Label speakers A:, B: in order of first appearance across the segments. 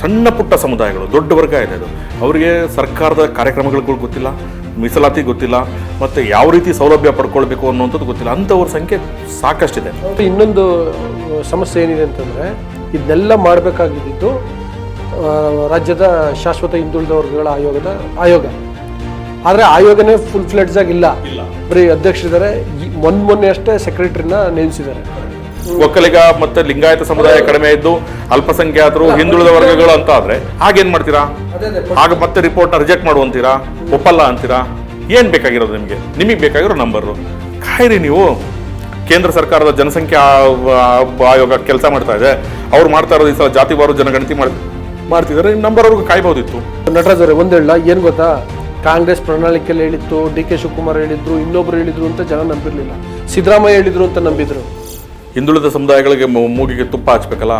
A: ಸಣ್ಣ ಪುಟ್ಟ ಸಮುದಾಯಗಳು ದೊಡ್ಡ ವರ್ಗ ಇದೆ ಅದು. ಅವರಿಗೆ ಸರ್ಕಾರದ ಕಾರ್ಯಕ್ರಮಗಳು ಗೊತ್ತಿಲ್ಲ ಮೀಸಲಾತಿ ಗೊತ್ತಿಲ್ಲ ಮತ್ತು ಯಾವ ರೀತಿ ಸೌಲಭ್ಯ ಪಡ್ಕೊಳ್ಬೇಕು ಅನ್ನುವಂಥದ್ದು ಗೊತ್ತಿಲ್ಲ. ಅಂಥವ್ರ ಸಂಖ್ಯೆ ಸಾಕಷ್ಟಿದೆ.
B: ಮತ್ತು ಇನ್ನೊಂದು ಸಮಸ್ಯೆ ಏನಿದೆ ಅಂತಂದರೆ ಇದನ್ನೆಲ್ಲ ಮಾಡಬೇಕಾಗಿದ್ದು ರಾಜ್ಯದ ಶಾಶ್ವತ ಹಿಂದುಳಿದ ವರ್ಗಗಳ ಆಯೋಗದ ಆಯೋಗ. ಆದರೆ ಆಯೋಗನೇ ಫುಲ್ ಫ್ಲೆಡ್ಸ್ ಆಗಿಲ್ಲ ಬರೀ ಅಧ್ಯಕ್ಷರಿದ್ದಾರೆ ಮೊನ್ನೆ ಮೊನ್ನೆ ಅಷ್ಟೇ ಸೆಕ್ರೆಟರಿನ ನೇಮಿಸಿದ್ದಾರೆ.
A: ಒಕ್ಕಲಿಗ ಮತ್ತೆ ಲಿಂಗಾಯತ ಸಮುದಾಯ ಕಡಿಮೆ ಇದ್ದು ಅಲ್ಪಸಂಖ್ಯಾತರು ಹಿಂದುಳಿದ ವರ್ಗಗಳು ಅಂತ ಆದ್ರೆ ಹಾಗೇನ್ ಮಾಡ್ತೀರಾ? ಆಗ ಮತ್ತೆ ರಿಪೋರ್ಟ್ನ ರಿಜೆಕ್ಟ್ ಮಾಡುವಂತೀರಾ? ಒಪ್ಪಲ್ಲ ಅಂತೀರಾ? ಏನ್ ಬೇಕಾಗಿರೋದು ನಿಮಗೆ? ನಿಮಗೆ ಬೇಕಾಗಿರೋ ನಂಬರು ಕಾಯ್ರಿ ನೀವು. ಕೇಂದ್ರ ಸರ್ಕಾರದ ಜನಸಂಖ್ಯಾ ಆಯೋಗ ಕೆಲಸ ಮಾಡ್ತಾ ಇದೆ. ಅವ್ರು ಮಾಡ್ತಾ ಇರೋದು ಈ ಸಲ ಜಾತಿವಾರು ಜನಗಣತಿ ಮಾಡ್ತಿದ್ದಾರೆ. ಮಾಡ್ತಿದ್ದಾರೆ ನಂಬರ್ ಅವ್ರಿಗೆ ಕಾಯ್ಬೋದಿತ್ತು.
B: ನಟರಾಜ್ ಅವರೇ ಒಂದು ಹೇಳ ಏನು ಗೊತ್ತಾ? ಕಾಂಗ್ರೆಸ್ ಪ್ರಣಾಳಿಕೆಯಲ್ಲಿ ಹೇಳಿತ್ತು ಡಿ ಕೆ ಶಿವಕುಮಾರ್ ಹೇಳಿದ್ರು ಇನ್ನೊಬ್ರು ಹೇಳಿದ್ರು ಅಂತ ಜನ ನಂಬಿರ್ಲಿಲ್ಲ. ಸಿದ್ದರಾಮಯ್ಯ ಹೇಳಿದ್ರು ಅಂತ ನಂಬಿದ್ರು.
A: ಹಿಂದುಳಿದ ಸಮುದಾಯಗಳಿಗೆ ಮೂಗಿಗೆ ತುಪ್ಪ ಹಚ್ಬೇಕಲ್ಲ?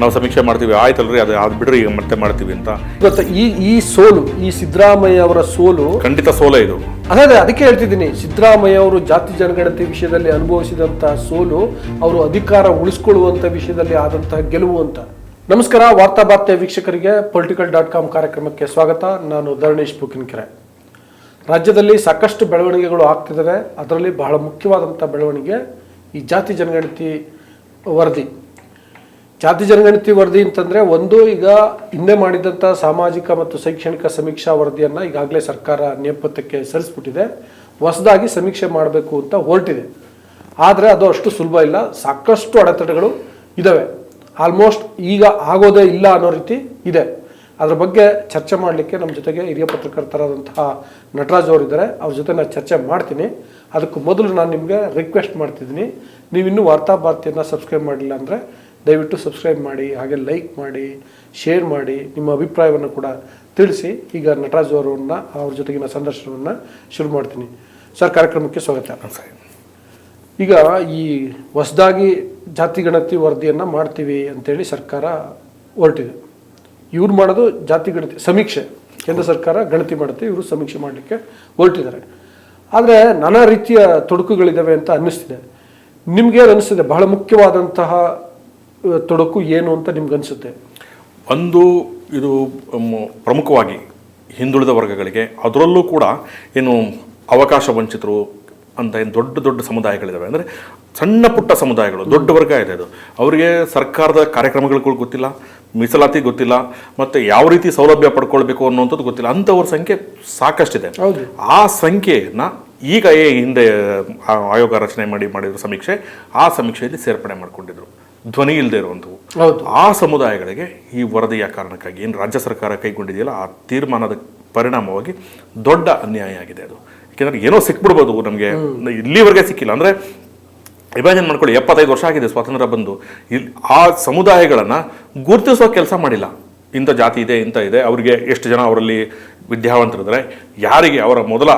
A: ನಾವು ಸಮೀಕ್ಷೆ ಮಾಡ್ತೀವಿ. ಆಯ್ತಲ್ರಿ ಅದು ಅದು ಬಿಡ್ರಿ ಈಗ ಮತ್ತೆ ಮಾಡ್ತೀವಿ ಅಂತ.
B: ಇವತ್ತು ಈ ಈ ಸೋಲು ಈ ಸಿದ್ದರಾಮಯ್ಯ ಅವರ ಸೋಲು
A: ಖಂಡಿತ ಸೋಲೆ ಇದು.
B: ಅದೇ ಅದೇ ಅದಕ್ಕೆ ಹೇಳ್ತಿದ್ದೀನಿ. ಸಿದ್ದರಾಮಯ್ಯ ಅವರು ಜಾತಿ ಜನಗಣತಿ ವಿಷಯದಲ್ಲಿ ಅನುಭವಿಸಿದಂತಹ ಸೋಲು ಅವರು ಅಧಿಕಾರ ಉಳಿಸ್ಕೊಳ್ಳುವಂಥ ವಿಷಯದಲ್ಲಿ ಆದಂತಹ ಗೆಲುವು ಅಂತ. ನಮಸ್ಕಾರ ವಾರ್ತಾ ಬಾರ್ತೆ ವೀಕ್ಷಕರಿಗೆ ಪೊಲಿಟಿಕಲ್ ಡಾಟ್ ಕಾಮ್ ಕಾರ್ಯಕ್ರಮಕ್ಕೆ ಸ್ವಾಗತ. ನಾನು ಧರಣೇಶ್ ಬುಕಿನ್ಕೆರೆ ರಾಜ್ಯದಲ್ಲಿ ಸಾಕಷ್ಟು ಬೆಳವಣಿಗೆಗಳು ಆಗ್ತಿದ್ದಾವೆ. ಅದರಲ್ಲಿ ಬಹಳ ಮುಖ್ಯವಾದಂಥ ಬೆಳವಣಿಗೆ ಈ ಜಾತಿ ಜನಗಣತಿ ವರದಿ. ಜಾತಿ ಜನಗಣತಿ ವರದಿ ಅಂತಂದರೆ ಒಂದು ಈಗ ಹಿಂದೆ ಮಾಡಿದಂಥ ಸಾಮಾಜಿಕ ಮತ್ತು ಶೈಕ್ಷಣಿಕ ಸಮೀಕ್ಷಾ ವರದಿಯನ್ನು ಈಗಾಗಲೇ ಸರ್ಕಾರ ನೇಪಥ್ಯಕ್ಕೆ ಸರಿಸ್ಬಿಟ್ಟಿದೆ ಹೊಸದಾಗಿ ಸಮೀಕ್ಷೆ ಮಾಡಬೇಕು ಅಂತ ಹೊರಟಿದೆ. ಆದರೆ ಅದು ಅಷ್ಟು ಸುಲಭ ಇಲ್ಲ. ಸಾಕಷ್ಟು ಅಡೆತಡೆಗಳು ಇದ್ದಾವೆ ಆಲ್ಮೋಸ್ಟ್ ಈಗ ಆಗೋದೇ ಇಲ್ಲ ಅನ್ನೋ ರೀತಿ ಇದೆ. ಅದ್ರ ಬಗ್ಗೆ ಚರ್ಚೆ ಮಾಡಲಿಕ್ಕೆ ನಮ್ಮ ಜೊತೆಗೆ ಹಿರಿಯ ಪತ್ರಕರ್ತರಾದಂತಹ ನಟರಾಜ್ ಅವರಿದ್ದಾರೆ. ಅವ್ರ ಜೊತೆ ನಾನು ಚರ್ಚೆ ಮಾಡ್ತೀನಿ. ಅದಕ್ಕೂ ಮೊದಲು ನಾನು ನಿಮಗೆ ರಿಕ್ವೆಸ್ಟ್ ಮಾಡ್ತಿದ್ದೀನಿ. ನೀವಿನ್ನೂ ವಾರ್ತಾ ಭಾರತಿಯನ್ನು ಸಬ್ಸ್ಕ್ರೈಬ್ ಮಾಡಿಲ್ಲ ಅಂದರೆ ದಯವಿಟ್ಟು ಸಬ್ಸ್ಕ್ರೈಬ್ ಮಾಡಿ ಹಾಗೆ ಲೈಕ್ ಮಾಡಿ ಶೇರ್ ಮಾಡಿ ನಿಮ್ಮ ಅಭಿಪ್ರಾಯವನ್ನು ಕೂಡ ತಿಳಿಸಿ. ಈಗ ನಟರಾಜ್ ಅವರನ್ನು ಅವ್ರ ಜೊತೆಗಿನ ಸಂದರ್ಶನವನ್ನು ಶುರು ಮಾಡ್ತೀನಿ. ಸರ್ ಕಾರ್ಯಕ್ರಮಕ್ಕೆ ಸ್ವಾಗತ.
A: ಸರಿ.
B: ಈಗ ಈ ಹೊಸದಾಗಿ ಜಾತಿ ಗಣತಿ ವರದಿಯನ್ನು ಮಾಡ್ತೀವಿ ಅಂತೇಳಿ ಸರ್ಕಾರ ಹೊರಟಿದೆ. ಇವ್ರು ಮಾಡೋದು ಜಾತಿ ಗಣತಿ ಸಮೀಕ್ಷೆ. ಕೇಂದ್ರ ಸರ್ಕಾರ ಗಣತಿ ಮಾಡುತ್ತೆ ಇವರು ಸಮೀಕ್ಷೆ ಮಾಡಲಿಕ್ಕೆ ಹೊರಟಿದ್ದಾರೆ. ಆದರೆ ನಾನಾ ರೀತಿಯ ತೊಡಕುಗಳಿದ್ದಾವೆ ಅಂತ ಅನ್ನಿಸ್ತಿದೆ. ನಿಮ್ಗೆ ಅನಿಸ್ತಿದೆ ಬಹಳ ಮುಖ್ಯವಾದಂತಹ ತೊಡಕು ಏನು ಅಂತ ನಿಮ್ಗನ್ಸುತ್ತೆ
A: ಒಂದು ಇದು ಪ್ರಮುಖವಾಗಿ ಹಿಂದುಳಿದ ವರ್ಗಗಳಿಗೆ ಅದರಲ್ಲೂ ಕೂಡ ಏನು ಅವಕಾಶ ವಂಚಿತರು ಅಂತ ಏನು ದೊಡ್ಡ ದೊಡ್ಡ ಸಮುದಾಯಗಳಿದ್ದಾವೆ ಅಂದರೆ ಸಣ್ಣ ಪುಟ್ಟ ಸಮುದಾಯಗಳು ದೊಡ್ಡ ವರ್ಗ ಇದೆ ಅದು. ಅವರಿಗೆ ಸರ್ಕಾರದ ಕಾರ್ಯಕ್ರಮಗಳು ಗೊತ್ತಿಲ್ಲ ಮೀಸಲಾತಿ ಗೊತ್ತಿಲ್ಲ ಮತ್ತು ಯಾವ ರೀತಿ ಸೌಲಭ್ಯ ಪಡ್ಕೊಳ್ಬೇಕು ಅನ್ನುವಂಥದ್ದು ಗೊತ್ತಿಲ್ಲ. ಅಂಥವ್ರ ಸಂಖ್ಯೆ ಸಾಕಷ್ಟಿದೆ. ಆ ಸಂಖ್ಯೆಯನ್ನ ಈಗ ಏ ಹಿಂದೆ ಆಯೋಗ ರಚನೆ ಮಾಡಿ ಮಾಡಿದ್ರು ಸಮೀಕ್ಷೆ ಆ ಸಮೀಕ್ಷೆಯಲ್ಲಿ ಸೇರ್ಪಡೆ ಮಾಡಿಕೊಂಡಿದ್ರು. ಧ್ವನಿ ಇಲ್ಲದೆ ಇರುವಂಥವು. ಆ ಸಮುದಾಯಗಳಿಗೆ ಈ ವರದಿಯ ಕಾರಣಕ್ಕಾಗಿ ಏನು ರಾಜ್ಯ ಸರ್ಕಾರ ಕೈಗೊಂಡಿದೆಯಲ್ಲ ಆ ತೀರ್ಮಾನದ ಪರಿಣಾಮವಾಗಿ ದೊಡ್ಡ ಅನ್ಯಾಯ ಆಗಿದೆ ಅದು. ಯಾಕೆಂದ್ರೆ ಏನೋ ಸಿಕ್ಬಿಡ್ಬೋದು ನಮಗೆ. ಇಲ್ಲಿವರೆಗೆ ಸಿಕ್ಕಿಲ್ಲ. ಅಂದರೆ ಇಮ್ಯಾಜಿನ್ ಮಾಡ್ಕೊಳ್ಳಿ ಎಪ್ಪತ್ತೈದು ವರ್ಷ ಆಗಿದೆ ಸ್ವಾತಂತ್ರ್ಯ ಬಂದು. ಇಲ್ಲಿ ಆ ಸಮುದಾಯಗಳನ್ನು ಗುರುತಿಸೋ ಕೆಲಸ ಮಾಡಿಲ್ಲ. ಇಂಥ ಜಾತಿ ಇದೆ ಇಂಥ ಇದೆ ಅವರಿಗೆ ಎಷ್ಟು ಜನ ಅವರಲ್ಲಿ ವಿದ್ಯಾವಂತರಿದ್ದಾರೆ ಯಾರಿಗೆ ಅವರ ಮೊದಲ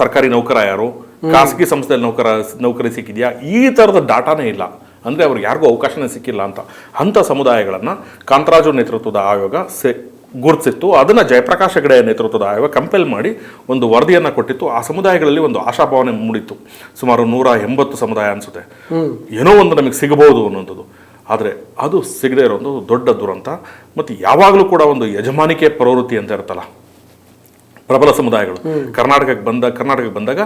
A: ಸರ್ಕಾರಿ ನೌಕರ ಯಾರು ಖಾಸಗಿ ಸಂಸ್ಥೆಯಲ್ಲಿ ನೌಕರ ನೌಕರಿ ಸಿಕ್ಕಿದೆಯಾ? ಈ ಥರದ ಡಾಟಾನೇ ಇಲ್ಲ. ಅಂದರೆ ಅವ್ರಿಗೆ ಯಾರಿಗೂ ಅವಕಾಶನೇ ಸಿಕ್ಕಿಲ್ಲ ಅಂತ. ಅಂಥ ಸಮುದಾಯಗಳನ್ನು ಕಾಂತರಾಜು ನೇತೃತ್ವದ ಆಯೋಗ ಸೆ ಗುರುತಿಸಿತ್ತು. ಅದನ್ನು ಜಯಪ್ರಕಾಶ್ ಹೆಗಡೆ ನೇತೃತ್ವದ ಆಯೋಗ ಕಂಪೇಲ್ ಮಾಡಿ ಒಂದು ವರದಿಯನ್ನು ಕೊಟ್ಟಿತ್ತು. ಆ ಸಮುದಾಯಗಳಲ್ಲಿ ಒಂದು ಆಶಾಭಾವನೆ ಮೂಡಿತ್ತು. ಸುಮಾರು ನೂರ ಎಂಬತ್ತು ಸಮುದಾಯ ಅನಿಸುತ್ತೆ. ಏನೋ ಒಂದು ನಮಗೆ ಸಿಗಬಹುದು ಅನ್ನೋಂಥದ್ದು ಆದರೆ ಅದು ಸಿಗದೇ ಇರೋದು ದೊಡ್ಡ ದುರಂತ. ಮತ್ತು ಯಾವಾಗಲೂ ಕೂಡ ಒಂದು ಯಜಮಾನಿಕೆ ಪ್ರವೃತ್ತಿ ಅಂತ ಇರುತ್ತಲ್ಲ. ಪ್ರಬಲ ಸಮುದಾಯಗಳು. ಕರ್ನಾಟಕಕ್ಕೆ ಬಂದ ಕರ್ನಾಟಕಕ್ಕೆ ಬಂದಾಗ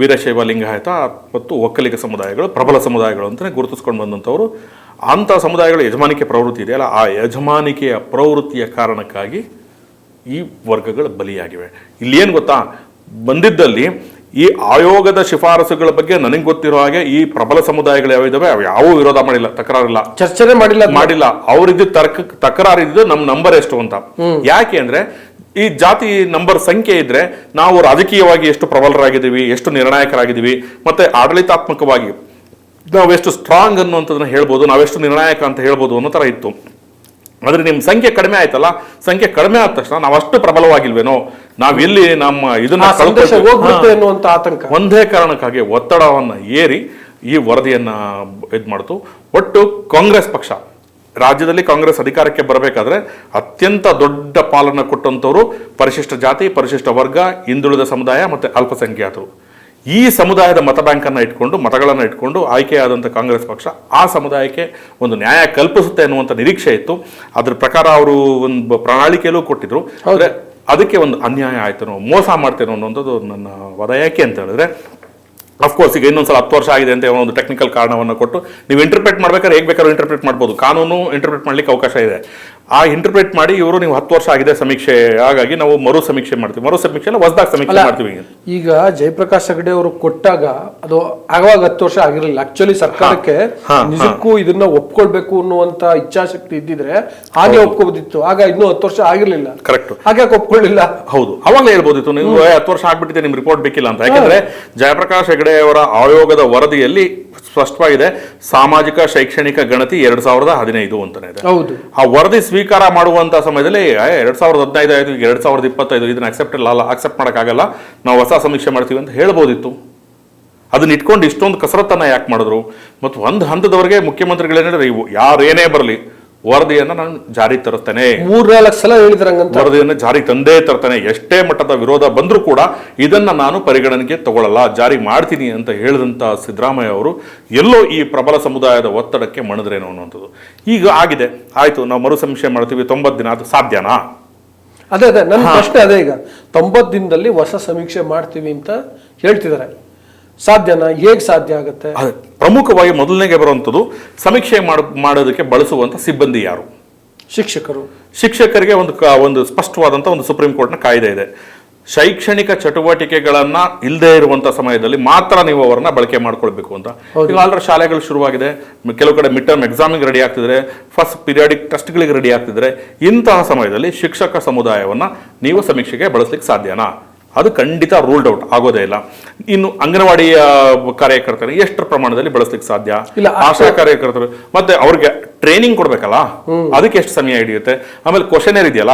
A: ವೀರಶೈವ ಲಿಂಗಾಯತ ಮತ್ತು ಒಕ್ಕಲಿಗ ಸಮುದಾಯಗಳು ಪ್ರಬಲ ಸಮುದಾಯಗಳು ಅಂತಲೇ ಗುರುತಿಸ್ಕೊಂಡು ಬಂದಂಥವ್ರು. ಅಂಥ ಸಮುದಾಯಗಳ ಯಜಮಾನಿಕೆ ಪ್ರವೃತ್ತಿ ಇದೆಯಲ್ಲ ಆ ಯಜಮಾನಿಕೆಯ ಪ್ರವೃತ್ತಿಯ ಕಾರಣಕ್ಕಾಗಿ ಈ ವರ್ಗಗಳು ಬಲಿಯಾಗಿವೆ. ಇಲ್ಲಿ ಏನು ಗೊತ್ತಾ? ಬಂದಿದ್ದಲ್ಲಿ ಈ ಆಯೋಗದ ಶಿಫಾರಸುಗಳ ಬಗ್ಗೆ ನನಗೆ ಗೊತ್ತಿರೋ ಹಾಗೆ ಈ ಪ್ರಬಲ ಸಮುದಾಯಗಳು ಯಾವಿದಾವೆ ಅವು ಯಾವ ವಿರೋಧ ಮಾಡಿಲ್ಲ ತಕರಾರಿಲ್ಲ.
B: ಚರ್ಚೆನೆ ಮಾಡಿಲ್ಲ
A: ಮಾಡಿಲ್ಲ. ಅವರಿದ್ದು ತರ್ಕ ತಕರಾರಿದ್ದು ನಮ್ಮ ನಂಬರ್ ಎಷ್ಟು ಅಂತ. ಯಾಕೆ ಅಂದ್ರೆ ಈ ಜಾತಿ ನಂಬರ್ ಸಂಖ್ಯೆ ಇದ್ರೆ ನಾವು ರಾಜಕೀಯವಾಗಿ ಎಷ್ಟು ಪ್ರಬಲರಾಗಿದ್ದೀವಿ ಎಷ್ಟು ನಿರ್ಣಾಯಕರಾಗಿದ್ದೀವಿ ಮತ್ತೆ ಆಡಳಿತಾತ್ಮಕವಾಗಿ ನಾವೆಷ್ಟು ಸ್ಟ್ರಾಂಗ್ ಅನ್ನುವಂಥದ್ದನ್ನ ಹೇಳ್ಬೋದು ನಾವೆಷ್ಟು ನಿರ್ಣಾಯಕ ಅಂತ ಹೇಳ್ಬೋದು ಅನ್ನೋ ಥರ ಇತ್ತು. ಆದರೆ ನಿಮ್ಮ ಸಂಖ್ಯೆ ಕಡಿಮೆ ಆಯ್ತಲ್ಲ ಸಂಖ್ಯೆ ಕಡಿಮೆ ಆದ ತಕ್ಷಣ ನಾವು ಅಷ್ಟು ಪ್ರಬಲವಾಗಿಲ್ವೇನೋ ನಾವೆಲ್ಲಿ ನಮ್ಮ ಇದನ್ನ
B: ಆತಂಕ.
A: ಒಂದೇ ಕಾರಣಕ್ಕಾಗಿ ಒತ್ತಡವನ್ನು ಏರಿ ಈ ವರದಿಯನ್ನ ಇದು ಮಾಡ್ತು. ಒಟ್ಟು ಕಾಂಗ್ರೆಸ್ ಪಕ್ಷ ರಾಜ್ಯದಲ್ಲಿ ಕಾಂಗ್ರೆಸ್ ಅಧಿಕಾರಕ್ಕೆ ಬರಬೇಕಾದ್ರೆ ಅತ್ಯಂತ ದೊಡ್ಡ ಪಾಲನ್ನು ಕೊಟ್ಟಂಥವರು ಪರಿಶಿಷ್ಟ ಜಾತಿ ಪರಿಶಿಷ್ಟ ವರ್ಗ ಹಿಂದುಳಿದ ಸಮುದಾಯ ಮತ್ತು ಅಲ್ಪಸಂಖ್ಯಾತರು. ಈ ಸಮುದಾಯದ ಮತ ಬ್ಯಾಂಕನ್ನು ಇಟ್ಕೊಂಡು ಮತಗಳನ್ನು ಇಟ್ಕೊಂಡು ಆಯ್ಕೆಯಾದಂಥ ಕಾಂಗ್ರೆಸ್ ಪಕ್ಷ ಆ ಸಮುದಾಯಕ್ಕೆ ಒಂದು ನ್ಯಾಯ ಕಲ್ಪಿಸುತ್ತೆ ಅನ್ನುವಂಥ ನಿರೀಕ್ಷೆ ಇತ್ತು. ಅದ್ರ ಪ್ರಕಾರ ಅವರು ಒಂದು ಪ್ರಣಾಳಿಕೆಯಲ್ಲೂ ಕೊಟ್ಟಿದ್ರು. ಆದರೆ ಅದಕ್ಕೆ ಒಂದು ಅನ್ಯಾಯ ಆಯ್ತೇನೋ ಮೋಸ ಮಾಡ್ತೇನೋ ಅನ್ನೋದು ನನ್ನ ವದ ಯಾಕೆ ಅಂತ ಹೇಳಿದ್ರೆ ಅಫ್ಕೋರ್ಸ್ ಈಗ ಇನ್ನೊಂದ್ಸಲ ಹತ್ತು ವರ್ಷ ಆಗಿದೆ ಅಂತ ಒಂದು ಟೆಕ್ನಿಕಲ್ ಕಾರಣವನ್ನು ಕೊಟ್ಟು, ನೀವು ಇಂಟರ್ಪ್ರೆಟ್ ಮಾಡ್ಬೇಕಾದ್ರೆ ಹೇಗೆ ಬೇಕಾದ್ರೂ ಇಂಟರ್ಪ್ರೆಟ್ ಮಾಡ್ಬೋದು. ಕಾನೂನು ಇಂಟರ್ಪ್ರೆಟ್ ಮಾಡಲಿಕ್ಕೆ ಅವಕಾಶ ಇದೆ. ಆ ಇಂಟರ್ಪ್ರೇಟ್ ಮಾಡಿ ಇವರು ನೀವು ಹತ್ತು ವರ್ಷ ಆಗಿದೆ ಸಮೀಕ್ಷೆ ಹಾಗಾಗಿ ನಾವು ಮರು ಸಮೀಕ್ಷೆ ಮಾಡ್ತೀವಿ. ಮರು ಸಮೀಕ್ಷೆ ಅಲ್ಲ ಹೊಸದಾಗಿ ಸಮೀಕ್ಷೆ ಮಾಡ್ತೀವಿ
B: ಈಗ. ಜಯಪ್ರಕಾಶ್ ಹೆಗಡೆ ಅವರು ಕೊಟ್ಟಾಗ ಅದು ಆಗವಾಗ ಹತ್ತು ವರ್ಷ ಆಗಿರಲಿಲ್ಲ. ಆಕ್ಚುಲಿ ಸರ್ಕಾರಕ್ಕೆ ನಿಜಕ್ಕೂ ಇದನ್ನ ಒಪ್ಕೊಳ್ಬೇಕು ಅನ್ನುವಂತ ಇಚ್ಛಾಶಕ್ತಿ ಇದ್ದಿದ್ರೆ ಹಾಗೆ ಒಪ್ಕೋಬೋದಿತ್ತು ಆಗ ಇನ್ನೂ ಹತ್ತು ವರ್ಷ ಆಗಿರ್ಲಿಲ್ಲ.
A: ಕರೆಕ್ಟ್
B: ಹಾಗೆ ಒಪ್ಕೊಳ್ಳಿಲ್ಲ
A: ಹೌದು. ಅವಾಗ ಹೇಳ್ಬೋದಿತ್ತು ನೀವು ಹತ್ತು ವರ್ಷ ಆಗ್ಬಿಟ್ಟಿದೆ ನಿಮ್ ರಿಪೋರ್ಟ್ ಬೇಕಿಲ್ಲ ಅಂತ. ಯಾಕಂದ್ರೆ ಜಯಪ್ರಕಾಶ್ ಹೆಗಡೆ ಅವರ ಆಯೋಗದ ವರದಿಯಲ್ಲಿ ಸ್ಪಷ್ಟವಾಗಿದೆ. ಸಾಮಾಜಿಕ ಶೈಕ್ಷಣಿಕ ಗಣತಿ ಎರಡ್ ಸಾವಿರದ ಹದಿನೈದು ಅಂತಾನೆ ಇದೆ.
B: ಹೌದು.
A: ಆ ವರದಿ ಸ್ವೀಕಾರ ಮಾಡುವಂತ ಸಮಯದಲ್ಲಿ ಎರಡ್ ಸಾವಿರದ ಹದಿನೈದು ಆಯ್ತು ಎರಡ್ ಸಾವಿರದ ಇಪ್ಪತ್ತೈದು ಇದನ್ನ ಅಕ್ಸೆಪ್ಟ್ ಅಲ್ಲ ಅಕ್ಸೆಪ್ಟ್ ಮಾಡೋಕ್ಕಾಗಲ್ಲ. ನಾವು ಹೊಸ ಸಮೀಕ್ಷೆ ಮಾಡ್ತೀವಿ ಅಂತ ಹೇಳ್ಬೋದಿತ್ತು. ಅದನ್ನ ಇಟ್ಕೊಂಡು ಇಷ್ಟೊಂದು ಕಸರತ್ತನ್ನ ಯಾಕೆ ಮಾಡಿದ್ರು? ಮತ್ತು ಒಂದು ಹಂತದವರೆಗೆ ಮುಖ್ಯಮಂತ್ರಿಗಳೇನಿದ್ರೆ ಇವು ಯಾರೇನೇ ಬರಲಿ ವರದಿಯನ್ನ ನಾನು ಜಾರಿ ತರುತ್ತೇನೆ.
B: ಮೂರ್ನಾಲ್ಕು ಸಲ ಹೇಳಿದ್ರಂಗಂತ
A: ವರದಿಯನ್ನು ಜಾರಿ ತಂದೇ ತರ್ತಾನೆ. ಎಷ್ಟೇ ಮಟ್ಟದ ವಿರೋಧ ಬಂದರೂ ಕೂಡ ಇದನ್ನ ನಾನು ಪರಿಗಣನೆಗೆ ತಗೊಳ್ಳಲ್ಲ. ಜಾರಿ ಮಾಡ್ತೀನಿ ಅಂತ ಹೇಳಿದಂತ ಸಿದ್ದರಾಮಯ್ಯ ಅವರು ಎಲ್ಲೋ ಈ ಪ್ರಬಲ ಸಮುದಾಯದ ಒತ್ತಡಕ್ಕೆ ಮಣಿದ್ರೇನೋ ಅನ್ನುವಂಥದ್ದು. ಈಗ ಆಗಿದೆ. ಆಯ್ತು ನಾವು ಮರು ಸಮೀಕ್ಷೆ ಮಾಡ್ತೀವಿ. ತೊಂಬತ್ತು ದಿನ ಅದು ಸಾಧ್ಯನಾ?
B: ಅದೇ ಅದೇ. ನನ್ನ ಪ್ರಶ್ನೆ ಅದೇ ಈಗ. ತೊಂಬತ್ತು ದಿನದಲ್ಲಿ ಹೊಸ ಸಮೀಕ್ಷೆ ಮಾಡ್ತೀವಿ ಅಂತ ಹೇಳ್ತಿದ್ದಾರೆ. ಸಾಧ್ಯನಾ? ಹೇಗ್ ಸಾಧ್ಯ ಆಗುತ್ತೆ?
A: ಪ್ರಮುಖವಾಗಿ ಮೊದಲನೇಗೆ ಬರುವಂಥದ್ದು ಸಮೀಕ್ಷೆ ಮಾಡ ಮಾಡೋದಕ್ಕೆ ಬಳಸುವಂತ ಸಿಬ್ಬಂದಿ ಯಾರು?
B: ಶಿಕ್ಷಕರು.
A: ಶಿಕ್ಷಕರಿಗೆ ಒಂದು ಒಂದು ಸ್ಪಷ್ಟವಾದಂಥ ಒಂದು ಸುಪ್ರೀಂ ಕೋರ್ಟ್ನ ಕಾಯ್ದೆ ಇದೆ. ಶೈಕ್ಷಣಿಕ ಚಟುವಟಿಕೆಗಳನ್ನ ಇಲ್ಲದೆ ಇರುವಂತ ಸಮಯದಲ್ಲಿ ಮಾತ್ರ ನೀವು ಅವರನ್ನ ಬಳಕೆ ಮಾಡ್ಕೊಳ್ಬೇಕು ಅಂತ. ಈಗ ಆಲ್ರೆಡಿ ಶಾಲೆಗಳು ಶುರುವಾಗಿದೆ. ಕೆಲವು ಕಡೆ ಮಿಡ್ ಟರ್ಮ್ ಎಕ್ಸಾಮಿಗೆ ರೆಡಿ ಆಗ್ತಿದ್ರೆ ಫಸ್ಟ್ ಪಿರಿಯಾಡಿಕ್ ಟೆಸ್ಟ್ಗಳಿಗೆ ರೆಡಿ ಆಗ್ತಿದ್ರೆ ಇಂತಹ ಸಮಯದಲ್ಲಿ ಶಿಕ್ಷಕ ಸಮುದಾಯವನ್ನ ನೀವು ಸಮೀಕ್ಷೆಗೆ ಬಳಸಲಿಕ್ಕೆ ಸಾಧ್ಯನಾ? ಅದು ಖಂಡಿತ ರೂಲ್ಡ್ ಔಟ್ ಆಗೋದೇ ಇಲ್ಲ. ಇನ್ನು ಅಂಗನವಾಡಿಯ ಕಾರ್ಯಕರ್ತರು ಎಷ್ಟು ಪ್ರಮಾಣದಲ್ಲಿ ಬಳಸಲಿಕ್ಕೆ ಸಾಧ್ಯ?
B: ಇಲ್ಲ,
A: ಆಶಾ ಕಾರ್ಯಕರ್ತರು ಮತ್ತೆ ಅವ್ರಿಗೆ ಟ್ರೈನಿಂಗ್ ಕೊಡ್ಬೇಕಲ್ಲ? ಅದಕ್ಕೆ ಎಷ್ಟು ಸಮಯ ಹಿಡಿಯುತ್ತೆ? ಆಮೇಲೆ ಕ್ವಶನ್ ಇದೆಯಲ್ಲ?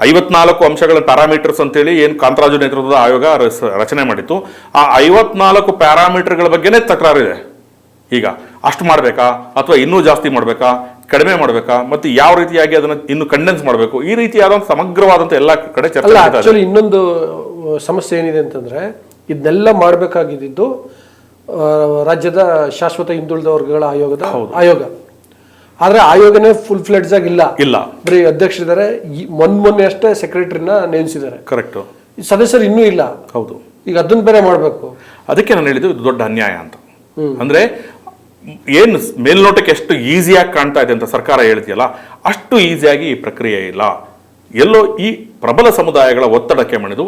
A: ಐವತ್ನಾಲ್ಕು ಅಂಶಗಳ ಪ್ಯಾರಾಮೀಟರ್ಸ್ ಅಂತೇಳಿ ಏನು ಕಾಂತರಾಜು ನೇತೃತ್ವದ ಆಯೋಗ ರಚ- ರಚನೆ ಮಾಡಿತ್ತು. ಆ ಐವತ್ನಾಲ್ಕು ಪ್ಯಾರಾಮೀಟರ್ಗಳ ಬಗ್ಗೆನೇ ತಕರಾರಿದೆ. ಈಗ ಅಷ್ಟು ಮಾಡಬೇಕಾ? ಅಥವಾ ಇನ್ನೂ ಜಾಸ್ತಿ ಮಾಡಬೇಕಾ? ಕಡಿಮೆ ಮಾಡಬೇಕಾ? ಮತ್ತೆ ಯಾವ ರೀತಿಯಾಗಿ ಅದನ್ನ ಇನ್ನು ಕಂಡೆನ್ಸ್ ಮಾಡಬೇಕು? ಈ ರೀತಿಯಾದಂಥ ಸಮಗ್ರವಾದಂಥ ಎಲ್ಲ ಕಡೆ ಚರ್ಚೆ
B: ಅಲ್ಲ ಆಕ್ಚುಲಿ ಇನ್ನೊಂದು ಸಮಸ್ಯೆ ಏನಿದೆ ಅಂತಂದ್ರೆ ಇದನ್ನೆಲ್ಲ ಮಾಡಬೇಕಾಗಿದ್ದು ರಾಜ್ಯದ ಶಾಶ್ವತ ಹಿಂದುಳಿದ ವರ್ಗಗಳ ಆಯೋಗದ ಆಯೋಗ. ಆದ್ರೆ ಆಯೋಗನೇ ಫುಲ್ ಫ್ಲೆಡ್ಸ್ ಆಗಿ ಇಲ್ಲ.
A: ಇಲ್ಲ.
B: ಬರೀ ಅಧ್ಯಕ್ಷರಿದ್ದಾರೆ ಮೊನ್ನೆ ಮೊನ್ನೆ ಅಷ್ಟೇ ಸೆಕ್ರೆಟರಿನ ನೇಮಿಸಿದ್ದಾರೆ.
A: ಕರೆಕ್ಟ್
B: ಸದಸ್ಯರು ಇನ್ನೂ ಇಲ್ಲ.
A: ಹೌದು.
B: ಈಗ ಅದನ್ನ ಬೇರೆ ಮಾಡಬೇಕು.
A: ಅದಕ್ಕೆ ನಾನು ಹೇಳಿದ್ದು ಇದು ದೊಡ್ಡ ಅನ್ಯಾಯ ಅಂತ. ಅಂದ್ರೆ ಏನು ಮೇಲ್ನೋಟಕ್ಕೆ ಎಷ್ಟು ಈಸಿಯಾಗಿ ಕಾಣ್ತಾ ಇದೆ ಅಂತ ಸರ್ಕಾರ ಹೇಳ್ತೀಯಲ್ಲ, ಅಷ್ಟು ಈಸಿಯಾಗಿ ಈ ಪ್ರಕ್ರಿಯೆ ಇಲ್ಲ. ಎಲ್ಲೋ ಈ ಪ್ರಬಲ ಸಮುದಾಯಗಳ ಒತ್ತಡಕ್ಕೆ ಮಣಿದು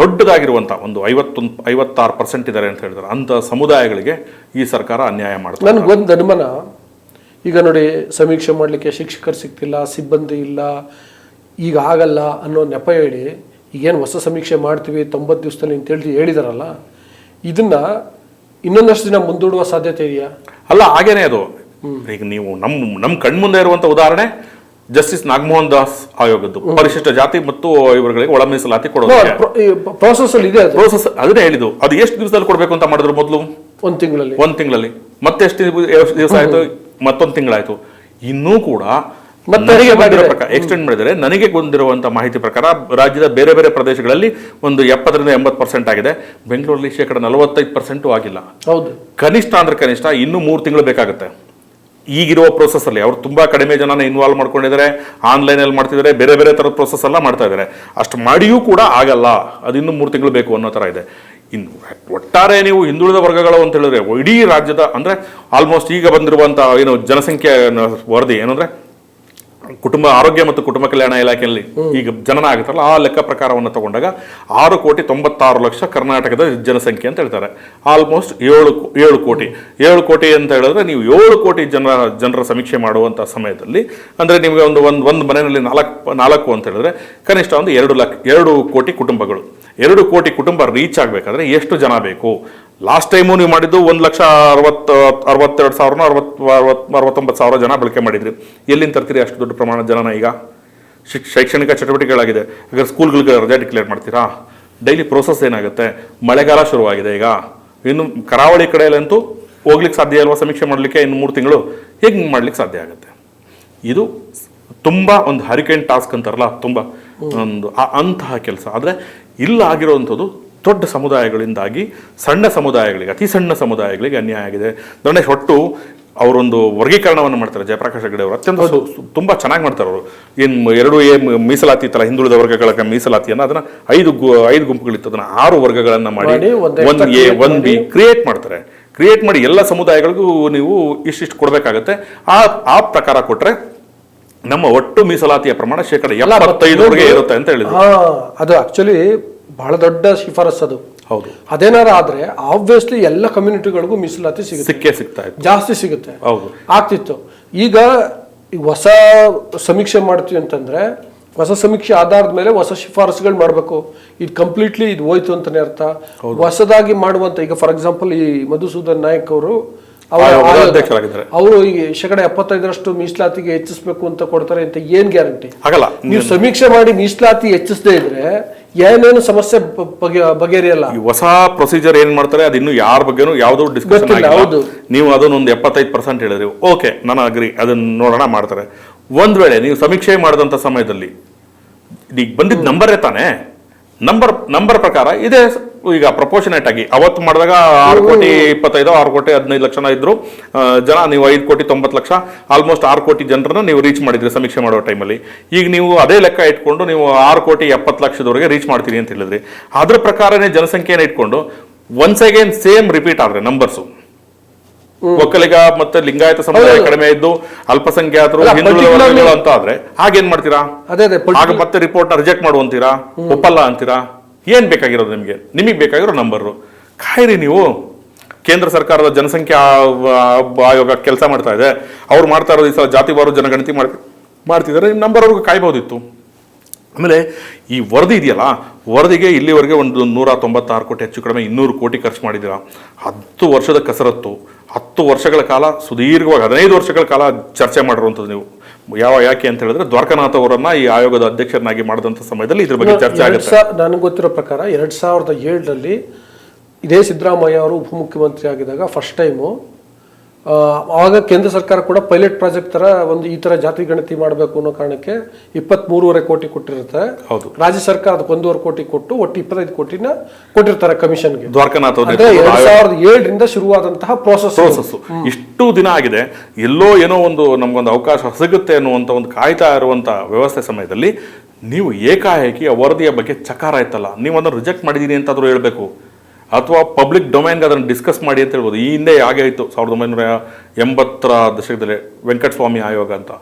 A: ದೊಡ್ಡದಾಗಿರುವಂಥ ಒಂದು ಐವತ್ತೊಂದು ಐವತ್ತಾರು ಪರ್ಸೆಂಟ್ ಇದ್ದಾರೆ ಅಂತ ಹೇಳಿದ್ದಾರೆ ಅಂಥ ಸಮುದಾಯಗಳಿಗೆ ಈ ಸರ್ಕಾರ ಅನ್ಯಾಯ ಮಾಡುತ್ತೆ
B: ನನಗೆ ಒಂದು ಅನುಮಾನ, ಈಗ ನೋಡಿ ಸಮೀಕ್ಷೆ ಮಾಡಲಿಕ್ಕೆ ಶಿಕ್ಷಕರು ಸಿಗ್ತಿಲ್ಲ, ಸಿಬ್ಬಂದಿ ಇಲ್ಲ, ಈಗ ಆಗಲ್ಲ ಅನ್ನೋ ನೆಪ ಹೇಳಿ, ಈಗೇನು ಹೊಸ ಸಮೀಕ್ಷೆ ಮಾಡ್ತೀವಿ, ತೊಂಬತ್ತು ದಿವಸದಲ್ಲಿ ಅಂತ ಹೇಳಿ ಹೇಳಿದಾರಲ್ಲ, ಇದನ್ನ ಇನ್ನೊಂದಷ್ಟು ದಿನ ಮುಂದೂಡುವ ಸಾಧ್ಯತೆ ಇದೆಯಾ?
A: ಅಲ್ಲ ಹಾಗೇನೆ ಅದು. ಈಗ ನೀವು ನಮ್ಮ ನಮ್ಮ ಕಣ್ಮುಂದೆ ಇರುವಂತ ಉದಾಹರಣೆ ಜಸ್ಟಿಸ್ ನಾಗಮೋಹನ್ ದಾಸ್ ಆಯೋಗದ್ದು. ಪರಿಶಿಷ್ಟ ಜಾತಿ ಮತ್ತು ಇವರುಗಳಿಗೆ ಒಳ ಮೀಸಲಾತಿ ಕೊಡೋದು
B: ಪ್ರೋಸೆಸ್ ಅಲ್ಲಿ ಇದೆ
A: ಪ್ರೋಸೆಸ್ ಅದನ್ನೇ ಹೇಳಿದ್ದು. ಅದು ಎಷ್ಟು ದಿವಸದಲ್ಲಿ ಕೊಡಬೇಕು ಅಂತ ಮಾಡಿದ್ರು ಮೊದಲು?
B: ಒಂದು ತಿಂಗಳಲ್ಲಿ.
A: ಒಂದು ತಿಂಗಳಲ್ಲಿ. ಮತ್ತೆ ಎಷ್ಟು ದಿವಸ ಆಯಿತು? ಮತ್ತೊಂದು ತಿಂಗಳಾಯ್ತು. ಇನ್ನೂ ಕೂಡ
B: ಮತ್ತೆ ಹೇಗೆ ಪ್ರಕಾರ
A: ಎಕ್ಸ್ಟೆಂಡ್ ಮಾಡಿದರೆ ನನಗೆ ಬಂದಿರುವಂಥ ಮಾಹಿತಿ ಪ್ರಕಾರ ರಾಜ್ಯದ ಬೇರೆ ಬೇರೆ ಪ್ರದೇಶಗಳಲ್ಲಿ ಒಂದು ಎಪ್ಪತ್ತರಿಂದ ಎಂಬತ್ತು ಪರ್ಸೆಂಟ್ ಆಗಿದೆ. ಬೆಂಗಳೂರಲ್ಲಿ ಶೇಕಡ ನಲವತ್ತೈದು ಪರ್ಸೆಂಟು ಆಗಿಲ್ಲ.
B: ಹೌದು.
A: ಕನಿಷ್ಠ ಅಂದ್ರೆ ಕನಿಷ್ಠ ಇನ್ನೂ ಮೂರು ತಿಂಗಳು ಬೇಕಾಗುತ್ತೆ. ಈಗಿರುವ ಪ್ರೊಸೆಸ್ ಅಲ್ಲಿ ಅವ್ರು ತುಂಬಾ ಕಡಿಮೆ ಜನನ ಇನ್ವಾಲ್ವ್ ಮಾಡ್ಕೊಂಡಿದ್ದಾರೆ. ಆನ್ಲೈನ್ ಅಲ್ಲಿ ಮಾಡ್ತಿದ್ದಾರೆ. ಬೇರೆ ಬೇರೆ ತರದ ಪ್ರೋಸೆಸ್ ಎಲ್ಲ ಮಾಡ್ತಾ ಇದ್ದಾರೆ. ಅಷ್ಟು ಮಾಡಿಯೂ ಕೂಡ ಆಗಲ್ಲ. ಅದು ಇನ್ನೂ ಮೂರು ತಿಂಗಳು ಬೇಕು ಅನ್ನೋ ತರ ಇದೆ. ಇನ್ನು ಒಟ್ಟಾರೆ ನೀವು ಹಿಂದುಳಿದ ವರ್ಗಗಳು ಅಂತ ಹೇಳಿದ್ರೆ ಇಡೀ ರಾಜ್ಯದ ಅಂದ್ರೆ ಆಲ್ಮೋಸ್ಟ್ ಈಗ ಬಂದಿರುವಂತ ಏನು ಜನಸಂಖ್ಯೆ ವರದಿ ಏನಂದ್ರೆ ಕುಟುಂಬ ಆರೋಗ್ಯ ಮತ್ತು ಕುಟುಂಬ ಕಲ್ಯಾಣ ಇಲಾಖೆಯಲ್ಲಿ ಈಗ ಜನನ ಆಗುತ್ತಲ್ಲ ಆ ಲೆಕ್ಕ ಪ್ರಕಾರವನ್ನು ತಗೊಂಡಾಗ ಆರು ಕೋಟಿ ತೊಂಬತ್ತಾರು ಲಕ್ಷ ಕರ್ನಾಟಕದ ಜನಸಂಖ್ಯೆ ಅಂತ ಹೇಳ್ತಾರೆ. ಆಲ್ಮೋಸ್ಟ್ ಏಳು ಏಳು ಕೋಟಿ. ಏಳು ಕೋಟಿ ಅಂತ ಹೇಳಿದ್ರೆ ನೀವು ಏಳು ಕೋಟಿ ಜನ ಜನರ ಸಮೀಕ್ಷೆ ಮಾಡುವಂಥ ಸಮಯದಲ್ಲಿ ಅಂದರೆ ನಿಮಗೆ ಒಂದು ಒಂದು ಒಂದು ಮನೆಯಲ್ಲಿ ನಾಲ್ಕು ನಾಲ್ಕು ಅಂತ ಹೇಳಿದ್ರೆ ಕನಿಷ್ಠ ಒಂದು ಎರಡು ಲಕ್ಷ ಎರಡು ಕೋಟಿ ಕುಟುಂಬಗಳು. ಎರಡು ಕೋಟಿ ಕುಟುಂಬ ರೀಚ್ ಆಗಬೇಕಾದ್ರೆ ಎಷ್ಟು ಜನ ಬೇಕು? ಲಾಸ್ಟ್ ಟೈಮು ನೀವು ಮಾಡಿದ್ದು ಒಂದು ಲಕ್ಷ ಅರವತ್ತು ಅರವತ್ತೆರಡು ಸಾವಿರನ ಅರವತ್ತು ಅರವತ್ತು ಅರವತ್ತೊಂಬತ್ತು ಸಾವಿರ ಜನ ಬಳಕೆ ಮಾಡಿದ್ರಿ. ಎಲ್ಲಿಂದ ತರ್ತೀರಿ ಅಷ್ಟು ದೊಡ್ಡ ಪ್ರಮಾಣದ ಜನನ ಈಗ? ಶಿಕ್ ಶೈಕ್ಷಣಿಕ ಚಟುವಟಿಕೆಗಳಾಗಿದೆ. ಈಗ ಸ್ಕೂಲ್ಗಳಿಗೆ ರಜೆ ಡಿಕ್ಲೇರ್ ಮಾಡ್ತೀರಾ? ಡೈಲಿ ಪ್ರೋಸೆಸ್ ಏನಾಗುತ್ತೆ? ಮಳೆಗಾಲ ಶುರುವಾಗಿದೆ ಈಗ. ಇನ್ನು ಕರಾವಳಿ ಕಡೆಯಲ್ಲಂತೂ ಹೋಗ್ಲಿಕ್ಕೆ ಸಾಧ್ಯ ಇಲ್ವಾ? ಸಮೀಕ್ಷೆ ಮಾಡಲಿಕ್ಕೆ ಇನ್ನು ಮೂರು ತಿಂಗಳು ಹೇಗೆ ಮಾಡ್ಲಿಕ್ಕೆ ಸಾಧ್ಯ ಆಗುತ್ತೆ? ಇದು ತುಂಬ ಒಂದು ಹರಿಕೇನ್ ಟಾಸ್ಕ್ ಅಂತಾರಲ್ಲ ತುಂಬ ಒಂದು ಆ- ಅಂತಹ ಕೆಲಸ. ಆದರೆ ಇಲ್ಲ ಆಗಿರುವಂಥದ್ದು ದೊಡ್ಡ ಸಮುದಾಯಗಳಿಂದಾಗಿ ಸಣ್ಣ ಸಮುದಾಯಗಳಿಗೆ ಅತಿ ಸಣ್ಣ ಸಮುದಾಯಗಳಿಗೆ ಅನ್ಯಾಯ ಆಗಿದೆ. ಗಣೇಶ್ ಒಟ್ಟು ಅವರೊಂದು ವರ್ಗೀಕರಣವನ್ನು ಮಾಡ್ತಾರೆ. ಜಯಪ್ರಕಾಶ್ ಹೆಗಡೆ ಅವರು ಅತ್ಯಂತ ತುಂಬಾ ಚೆನ್ನಾಗಿ ಮಾಡ್ತಾರೆ ಅವರು. ಏನು ಎರಡು ಎ ಮೀಸಲಾತಿ ತರ ಹಿಂದುಳಿದ ವರ್ಗಗಳ ಮೀಸಲಾತಿಯನ್ನು ಅದನ್ನ ಐದು ಗು- ಐದು ಗುಂಪುಗಳಿತ್ತು. ಅದನ್ನು ಆರು ವರ್ಗಗಳನ್ನ ಮಾಡಿ
B: ಒಂದು
A: one A one B create ಮಾಡ್ತಾರೆ. ಕ್ರಿಯೇಟ್ ಮಾಡಿ ಎಲ್ಲ ಸಮುದಾಯಗಳಿಗೂ ನೀವು ಇಷ್ಟಿಷ್ಟು ಕೊಡಬೇಕಾಗತ್ತೆ. ಆ ಆ ಪ್ರಕಾರ ಕೊಟ್ಟರೆ ನಮ್ಮ ಒಟ್ಟು ಮೀಸಲಾತಿಯ ಪ್ರಮಾಣ ಶೇಕಡ ಎಲ್ಲ ಇರುತ್ತೆ ಅಂತ ಹೇಳಿದ್ರು.
B: ಅದು ಆಕ್ಚುಲಿ ಬಹಳ ದೊಡ್ಡ ಶಿಫಾರಸ್ ಅದು.
A: ಹೌದು.
B: ಅದೇನಾರ ಆದ್ರೆ ಆಬ್ವಿಯಸ್ಲಿ ಎಲ್ಲ ಕಮ್ಯುನಿಟಿಗಳಿಗೂ ಮೀಸಲಾತಿ ಸಿಗುತ್ತೆ.
A: ಸಿಕ್ಕೇ ಸಿಗ್ತಾ ಇತ್ತು.
B: ಜಾಸ್ತಿ ಸಿಗುತ್ತೆ.
A: ಹೌದು.
B: ಆಗ್ತಿತ್ತು. ಈಗ ಈ ಹೊಸ ಸಮೀಕ್ಷೆ ಮಾಡ್ತೀವಿ ಅಂತಂದ್ರೆ ಹೊಸ ಸಮೀಕ್ಷೆ ಆಧಾರದ ಮೇಲೆ ಹೊಸ ಶಿಫಾರಸುಗಳು ಮಾಡಬೇಕು. ಇದು ಕಂಪ್ಲೀಟ್ಲಿ ಇದು ಹೋಯ್ತು ಅಂತಾನೆ ಅರ್ಥ. ಹೊಸದಾಗಿ ಮಾಡುವಂತ ಈಗ ಫಾರ್ ಎಕ್ಸಾಂಪಲ್ ಈ ಮಧುಸೂದನ್ ನಾಯಕ್ ಅವರು ಅವರು ಈ ಶೇಕಡ ಎಪ್ಪತ್ತೈದರಷ್ಟು ಮೀಸಲಾತಿಗೆ ಹೆಚ್ಚಿಸಬೇಕು ಅಂತ ಕೊಡ್ತಾರೆ ಅಂತ ಏನ್ ಗ್ಯಾರಂಟಿ?
A: ಆಗಲ್ಲ.
B: ನೀವು ಸಮೀಕ್ಷೆ ಮಾಡಿ ಮೀಸಲಾತಿ ಹೆಚ್ಚಿಸದೇ ಇದ್ರೆ ಏನೇನು ಸಮಸ್ಯೆ ಬ- ಬಗೆ- ಬಗೆಹರಿಯಲ್ಲ.
A: ಈ ಹೊಸ ಪ್ರೊಸೀಜರ್ ಏನ್ ಮಾಡ್ತಾರೆ ಅದು ಇನ್ನು ಯಾರ ಬಗ್ಗೆನೂ ಯಾವ್ದು ಡಿಸ್ಕಷನ್
B: ಗೊತ್ತಿಲ್ಲ, ಹೌದು.
A: ನೀವು ಅದನ್ನೊಂದು ಎಪ್ಪತ್ತೈದು ಪರ್ಸೆಂಟ್ ಹೇಳಿದ್ರಿ. ಓಕೆ ನಾನು ಅಗ್ರಿ ಅದನ್ನ ನೋಡೋಣ ಮಾಡ್ತಾರೆ. ಒಂದ್ ವೇಳೆ ನೀವು ಸಮೀಕ್ಷೆ ಮಾಡಿದಂಥ ಸಮಯದಲ್ಲಿ ಈಗ ಬಂದಿದ್ದ ನಂಬರೇ ತಾನೇ? ನಂಬರ್ ನಂಬರ್ ಪ್ರಕಾರ ಇದೇ ಈಗ ಪ್ರಪೋರ್ಷನೇಟ್ ಆಗಿ ಅವತ್ತು ಮಾಡಿದಾಗ ಆರು ಕೋಟಿ ಇಪ್ಪತ್ತೈದು ಆರು ಕೋಟಿ ಹದಿನೈದು ಲಕ್ಷ ಇದ್ರು. ಜನ ನೀವು ಐದು ಕೋಟಿ ತೊಂಬತ್ತು ಲಕ್ಷ ಆಲ್ಮೋಸ್ಟ್ ಆರು ಕೋಟಿ ಜನರನ್ನು ನೀವು ರೀಚ್ ಮಾಡಿದ್ರಿ ಸಮೀಕ್ಷೆ ಮಾಡೋ ಟೈಮಲ್ಲಿ ಈಗ ನೀವು ಅದೇ ಲೆಕ್ಕ ಇಟ್ಕೊಂಡು ನೀವು ಆರು ಕೋಟಿ ಎಪ್ಪತ್ತು ಲಕ್ಷದವರೆಗೆ ರೀಚ್ ಮಾಡ್ತೀರಿ ಅಂತ ಹೇಳಿದ್ರಿ. ಅದ್ರ ಪ್ರಕಾರನೇ ಜನಸಂಖ್ಯೆನ ಇಟ್ಕೊಂಡು ಒನ್ಸ್ ಅಗೇನ್ ಸೇಮ್ ರಿಪೀಟ್ ಆದ್ರೆ ನಂಬರ್ಸು ಒಕ್ಕಲಿಗ ಮತ್ತೆ ಲಿಂಗಾಯತ ಸಮುದಾಯ ಕಡಿಮೆ ಇದ್ದು ಅಲ್ಪಸಂಖ್ಯಾತರು ಹಿಂದುಳಿದ ಅಂತ ಆದ್ರೆ ಹಾಗೇನ್ ಮಾಡ್ತೀರಾ?
B: ಅದೇ ಅದೇ
A: ಆಗ ಮತ್ತೆ ರಿಪೋರ್ಟ್ ರಿಜೆಕ್ಟ್ ಮಾಡುವಂತೀರಾ? ಒಪ್ಪಲ್ಲ ಅಂತೀರಾ? ಏನ್ ಬೇಕಾಗಿರೋದು ನಿಮಗೆ? ನಿಮಗೆ ಬೇಕಾಗಿರೋ ನಂಬರು ಕಾಯಿರಿ ನೀವು. ಕೇಂದ್ರ ಸರ್ಕಾರದ ಜನಸಂಖ್ಯಾ ಆಯೋಗ ಕೆಲಸ ಮಾಡ್ತಾ ಇದೆ. ಅವ್ರು ಮಾಡ್ತಾ ಇರೋದು ಈ ಸಲ ಜಾತಿವಾರು ಜನಗಣತಿ ಮಾಡಿ, ಮಾಡ್ತಿದ್ದಾರೆ. ನಂಬರ್ ಅವ್ರಿಗೆ ಕಾಯ್ಬೋದಿತ್ತು. ಆಮೇಲೆ ಈ ವರದಿ ಇದೆಯಲ್ಲ, ವರದಿಗೆ ಇಲ್ಲಿವರೆಗೆ ಒಂದು ನೂರ ತೊಂಬತ್ತಾರು ಕೋಟಿ, ಹೆಚ್ಚು ಕಡಿಮೆ ಇನ್ನೂರು ಕೋಟಿ ಖರ್ಚು ಮಾಡಿದ್ದೀರಾ? ಹತ್ತು ವರ್ಷದ ಕಸರತ್ತು. ಹತ್ತು ವರ್ಷಗಳ ಕಾಲ, ಸುದೀರ್ಘವಾಗಿ ಹದಿನೈದು ವರ್ಷಗಳ ಕಾಲ ಚರ್ಚೆ ಮಾಡಿರುವಂಥದ್ದು ನೀವು. ಯಾವ ಯಾಕೆ ಅಂತ ಹೇಳಿದ್ರೆ ದ್ವಾರಕನಾಥ್ ಅವರನ್ನ ಈ ಆಯೋಗದ ಅಧ್ಯಕ್ಷರನ್ನಾಗಿ ಮಾಡಿದಂತ ಸಮಯದಲ್ಲಿ ಇದ್ರ ಬಗ್ಗೆ ಚರ್ಚೆ ಆಗುತ್ತೆ.
B: ನನಗೆ ಗೊತ್ತಿರೋ ಪ್ರಕಾರ ಎರಡ್ ಸಾವಿರದ ಏಳರಲ್ಲಿ ಇದೇ ಸಿದ್ದರಾಮಯ್ಯ ಅವರು ಉಪಮುಖ್ಯಮಂತ್ರಿ ಆಗಿದಾಗ ಫಸ್ಟ್ ಟೈಮು ಆವಾಗ ಕೇಂದ್ರ ಸರ್ಕಾರ ಕೂಡ ಪೈಲಟ್ ಪ್ರಾಜೆಕ್ಟ್ ತರ ಒಂದು ಈ ತರ ಜಾತಿ ಗಣತಿ ಮಾಡಬೇಕು ಅನ್ನೋ ಕಾರಣಕ್ಕೆ ಇಪ್ಪತ್ತ್ ಮೂರುವರೆ ಕೋಟಿ ಕೊಟ್ಟಿರುತ್ತೆ.
A: ಹೌದು.
B: ರಾಜ್ಯ ಸರ್ಕಾರ ಅದಕ್ಕೆ ಒಂದೂವರೆ ಕೋಟಿ ಕೊಟ್ಟು ಒಟ್ಟು ಇಪ್ಪತ್ತೈದು ಕೋಟಿನ ಕೊಟ್ಟಿರ್ತಾರೆ ಕಮಿಷನ್ಗೆ.
A: ದ್ವಾರಕನಾಥ್
B: ಎರಡ್ ಸಾವಿರದ ಏಳರಿಂದ ಶುರುವಾದಂತಹ ಪ್ರೋಸೆಸ್
A: ಪ್ರೋಸೆಸ್ ಇಷ್ಟು ದಿನ ಆಗಿದೆ. ಎಲ್ಲೋ ಏನೋ ಒಂದು ನಮ್ಗೊಂದು ಅವಕಾಶ ಸಿಗುತ್ತೆ ಅನ್ನುವಂತ ಒಂದು ಕಾಯ್ತಾ ಇರುವಂತ ವ್ಯವಸ್ಥೆ ಸಮಯದಲ್ಲಿ ನೀವು ಏಕಾಏಕಿ ಆ ವರದಿಯ ಬಗ್ಗೆ ಚಕಾರ ಆಯ್ತಲ್ಲ. ನೀವು ಅದನ್ನು ರಿಜೆಕ್ಟ್ ಮಾಡಿದೀನಿ ಅಂತಾದ್ರೂ ಹೇಳ್ಬೇಕು. ಅಥವಾ ಪಬ್ಲಿಕ್ ಡೊಮೈನ್ಗೆ ಅದನ್ನು ಡಿಸ್ಕಸ್ ಮಾಡಿ ಅಂತ ಹೇಳ್ಬೋದು. ಈ ಹಿಂದೆ ಹಾಗೆ ಆಯಿತು. ಸಾವಿರದ ಒಂಬೈನೂರ ಎಂಬತ್ತರ ದಶಕದಲ್ಲಿ ವೆಂಕಟಸ್ವಾಮಿ ಆಯೋಗ ಅಂತ.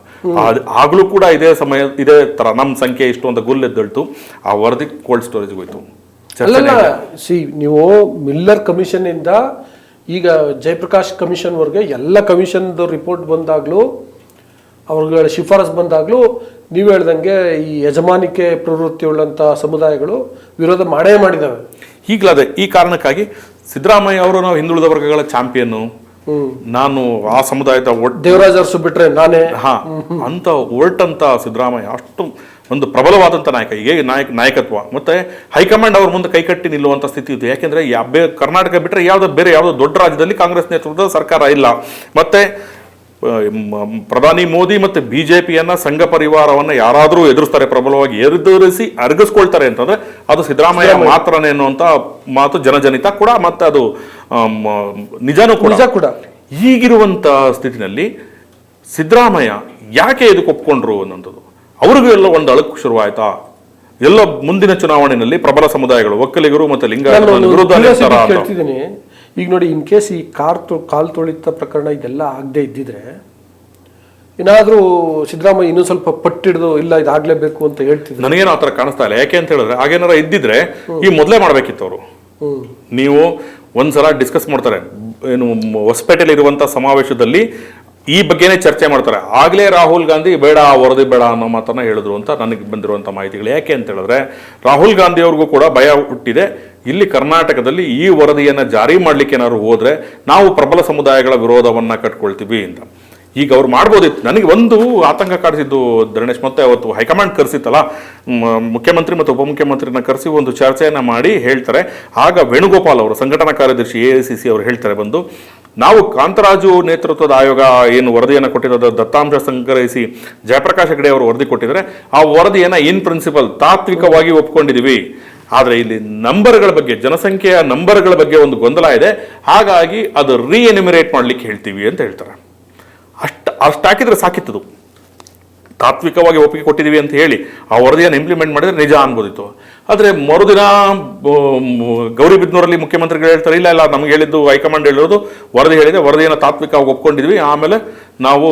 A: ಅದು ಆಗಲೂ ಕೂಡ ಇದೇ ಸಮಯ ಇದೇ ತರ ನಮ್ಮ ಸಂಖ್ಯೆ ಇಷ್ಟು ಅಂತ ಗುಲ್ಲೆದ್ದಳ್ತು ಆ ವರದಿ ಕೋಲ್ಡ್ ಸ್ಟೋರೇಜ್ ಹೋಯ್ತು.
B: ಅಲ್ಲ ಸಿ ನೀವು ಮಿಲ್ಲರ್ ಕಮಿಷನ್ನಿಂದ ಇಂದ ಈಗ ಜಯಪ್ರಕಾಶ್ ಕಮಿಷನ್ವರೆಗೆ ಎಲ್ಲ ಕಮಿಷನ್ದು ರಿಪೋರ್ಟ್ ಬಂದಾಗ್ಲೂ ಅವ್ರಗಳ ಶಿಫಾರಸ್ ಬಂದಾಗ್ಲೂ ನೀವು ಹೇಳ್ದಂಗೆ ಈ ಯಜಮಾನಿಕೆ ಪ್ರವೃತ್ತಿ ಉಳ್ಳಂತ ಸಮುದಾಯಗಳು ವಿರೋಧ ಮಾಡೇ ಮಾಡಿದಾವೆ.
A: ಈಗಲದೆ ಈ ಕಾರಣಕ್ಕಾಗಿ ಸಿದ್ದರಾಮಯ್ಯ ಅವರು ನಾವು ಹಿಂದುಳಿದ ವರ್ಗಗಳ ಚಾಂಪಿಯನ್ ನಾನು ಆ ಸಮುದಾಯದ
B: ದೇವರಾಜ್ ಅರಸು ಬಿಟ್ರೆ ನಾನೇ.
A: ಹಾ ಅಂತ ಒರ್ಟಂತ ಸಿದ್ದರಾಮಯ್ಯ ಅಷ್ಟು ಒಂದು ಪ್ರಬಲವಾದಂಥ ನಾಯಕ ಈಗ ನಾಯಕ ನಾಯಕತ್ವ. ಮತ್ತೆ ಹೈಕಮಾಂಡ್ ಅವ್ರ ಮುಂದೆ ಕೈಕಟ್ಟಿ ನಿಲ್ಲುವಂತ ಸ್ಥಿತಿ ಇದೆ. ಯಾಕೆಂದ್ರೆ ಯಾವ ಕರ್ನಾಟಕ ಬಿಟ್ಟರೆ ಯಾವ್ದೋ ಬೇರೆ ಯಾವುದೋ ದೊಡ್ಡ ರಾಜ್ಯದಲ್ಲಿ ಕಾಂಗ್ರೆಸ್ ನೇತೃತ್ವದ ಸರ್ಕಾರ ಇಲ್ಲ. ಮತ್ತೆ ಪ್ರಧಾನಿ ಮೋದಿ ಮತ್ತೆ ಬಿಜೆಪಿಯನ್ನ ಸಂಘ ಪರಿವಾರವನ್ನು ಯಾರಾದರೂ ಎದುರಿಸ್ತಾರೆ ಪ್ರಬಲವಾಗಿ ಎದುರಿಸಿ ಅರ್ಗಿಸ್ಕೊಳ್ತಾರೆ ಅಂತಂದರೆ ಅದು ಸಿದ್ದರಾಮಯ್ಯ ಮಾತ್ರನೇ ಅನ್ನುವಂಥ ಮಾತು ಜನಜನಿತ ಕೂಡ ಮತ್ತು ಅದು ನಿಜನೂ ಕೂಡ.
B: ಕೂಡ.
A: ಈಗಿರುವಂಥ ಸ್ಥಿತಿನಲ್ಲಿ ಸಿದ್ದರಾಮಯ್ಯ ಯಾಕೆ ಇದಕ್ಕೆ ಒಪ್ಕೊಂಡ್ರು ಅನ್ನೋಂಥದ್ದು. ಅವ್ರಿಗೂ ಎಲ್ಲ ಒಂದು ಅಳಕು ಶುರುವಾಯ್ತಾ? ಎಲ್ಲ ಮುಂದಿನ ಚುನಾವಣೆಯಲ್ಲಿ ಪ್ರಬಲ ಸಮುದಾಯಗಳು ಒಕ್ಕಲಿಗರು ಮತ್ತು
B: ಲಿಂಗಾಯತ
A: ವಿರುದ್ಧ
B: ಈಗ ನೋಡಿ ಇನ್ ಕೇಸ್ ಈ ಕಾರ್ ತೊ ಕಾಲು ತೊಳಿತ ಪ್ರಕರಣ ಇದೆಲ್ಲ ಆಗದೆ ಇದ್ದಿದ್ರೆ ಏನಾದರೂ ಸಿದ್ದರಾಮಯ್ಯ ಇನ್ನೂ ಸ್ವಲ್ಪ ಪಟ್ಟಿಡ್ದು ಇಲ್ಲ ಇದಾಗ್ಲೇಬೇಕು ಅಂತ ಹೇಳ್ತಿದ್ರು.
A: ನನಗೇನು ಆ ಥರ ಕಾಣಿಸ್ತಾ ಇಲ್ಲ. ಯಾಕೆ ಅಂತ ಹೇಳಿದ್ರೆ ಹಾಗೇನಾರ ಇದ್ದಿದ್ರೆ ಈ ಮೊದಲೇ ಮಾಡಬೇಕಿತ್ತು ಅವರು ನೀವು ಒಂದ್ಸಲ ಡಿಸ್ಕಸ್ ಮಾಡ್ತಾರೆ. ಏನು ಹೊಸಪೇಟೆಯಲ್ಲಿ ಇರುವಂಥ ಸಮಾವೇಶದಲ್ಲಿ ಈ ಬಗ್ಗೆನೇ ಚರ್ಚೆ ಮಾಡ್ತಾರೆ. ಆಗಲೇ ರಾಹುಲ್ ಗಾಂಧಿ ಬೇಡ ವರದಿ ಬೇಡ ಅನ್ನೋ ಮಾತನ್ನ ಹೇಳಿದ್ರು ಅಂತ ನನಗೆ ಬಂದಿರುವಂಥ ಮಾಹಿತಿಗಳು. ಯಾಕೆ ಅಂತ ಹೇಳಿದ್ರೆ ರಾಹುಲ್ ಗಾಂಧಿ ಅವ್ರಿಗೂ ಕೂಡ ಭಯ ಹುಟ್ಟಿದೆ. ಇಲ್ಲಿ ಕರ್ನಾಟಕದಲ್ಲಿ ಈ ವರದಿಯನ್ನು ಜಾರಿ ಮಾಡಲಿಕ್ಕೆ ಏನಾದ್ರು ಹೋದರೆ ನಾವು ಪ್ರಬಲ ಸಮುದಾಯಗಳ ವಿರೋಧವನ್ನು ಕಟ್ಕೊಳ್ತೀವಿ ಅಂತ. ಈಗ ಅವ್ರು ಮಾಡ್ಬೋದಿತ್ತು. ನನಗೆ ಒಂದು ಆತಂಕ ಕಾಡಿಸಿದ್ದು ಧರಣೇಶ್, ಮತ್ತೆ ಅವತ್ತು ಹೈಕಮಾಂಡ್ ಕರೆಸಿತ್ತಲ್ಲ ಮುಖ್ಯಮಂತ್ರಿ ಮತ್ತು ಉಪಮುಖ್ಯಮಂತ್ರಿನ ಕರೆಸಿ ಒಂದು ಚರ್ಚೆಯನ್ನು ಮಾಡಿ ಹೇಳ್ತಾರೆ. ಆಗ ವೇಣುಗೋಪಾಲ್ ಅವರು, ಸಂಘಟನಾ ಕಾರ್ಯದರ್ಶಿ ಎ ಸಿ ಸಿ ಅವರು ಹೇಳ್ತಾರೆ ಬಂದು, ನಾವು ಕಾಂತರಾಜು ನೇತೃತ್ವದ ಆಯೋಗ ಏನು ವರದಿಯನ್ನು ಕೊಟ್ಟಿರೋದು, ದತ್ತಾಂಶ ಸಂಗ್ರಹಿಸಿ ಜಯಪ್ರಕಾಶ್ ಹೆಗಡೆ ಅವರು ವರದಿ ಕೊಟ್ಟಿದ್ದಾರೆ ಆ ವರದಿಯನ್ನು ಇನ್ ಪ್ರಿನ್ಸಿಪಲ್ ತಾತ್ವಿಕವಾಗಿ ಒಪ್ಕೊಂಡಿದೀವಿ. ಆದರೆ ಇಲ್ಲಿ ನಂಬರ್ಗಳ ಬಗ್ಗೆ, ಜನಸಂಖ್ಯೆಯ ನಂಬರ್ಗಳ ಬಗ್ಗೆ ಒಂದು ಗೊಂದಲ ಇದೆ. ಹಾಗಾಗಿ ಅದು ರೀಎನಿಮಿರೇಟ್ ಮಾಡ್ಲಿಕ್ಕೆ ಹೇಳ್ತೀವಿ ಅಂತ ಹೇಳ್ತಾರೆ. ಅಷ್ಟು ಅಷ್ಟು ಹಾಕಿದ್ರೆ ಸಾಕಿತ್ತದು. ತಾತ್ವಿಕವಾಗಿ ಒಪ್ಪಿಗೆ ಕೊಟ್ಟಿದ್ದೀವಿ ಅಂತ ಹೇಳಿ ಆ ವರದಿಯನ್ನು ಇಂಪ್ಲಿಮೆಂಟ್ ಮಾಡಿದ್ರೆ ನಿಜ ಅನ್ಬೋದಿತ್ತು. ಆದರೆ ಮರುದಿನ ಗೌರಿಬಿದ್ನೂರಲ್ಲಿ ಮುಖ್ಯಮಂತ್ರಿಗಳು ಹೇಳ್ತಾರೆ ಇಲ್ಲ ಇಲ್ಲ ನಮ್ಗೆ ಹೇಳಿದ್ದು ಹೈಕಮಾಂಡ್ ಹೇಳಿರೋದು ವರದಿ ಹೇಳಿದೆ ವರದಿಯನ್ನು ತಾತ್ವಿಕವಾಗಿ ಒಪ್ಕೊಂಡಿದ್ವಿ ಆಮೇಲೆ ನಾವು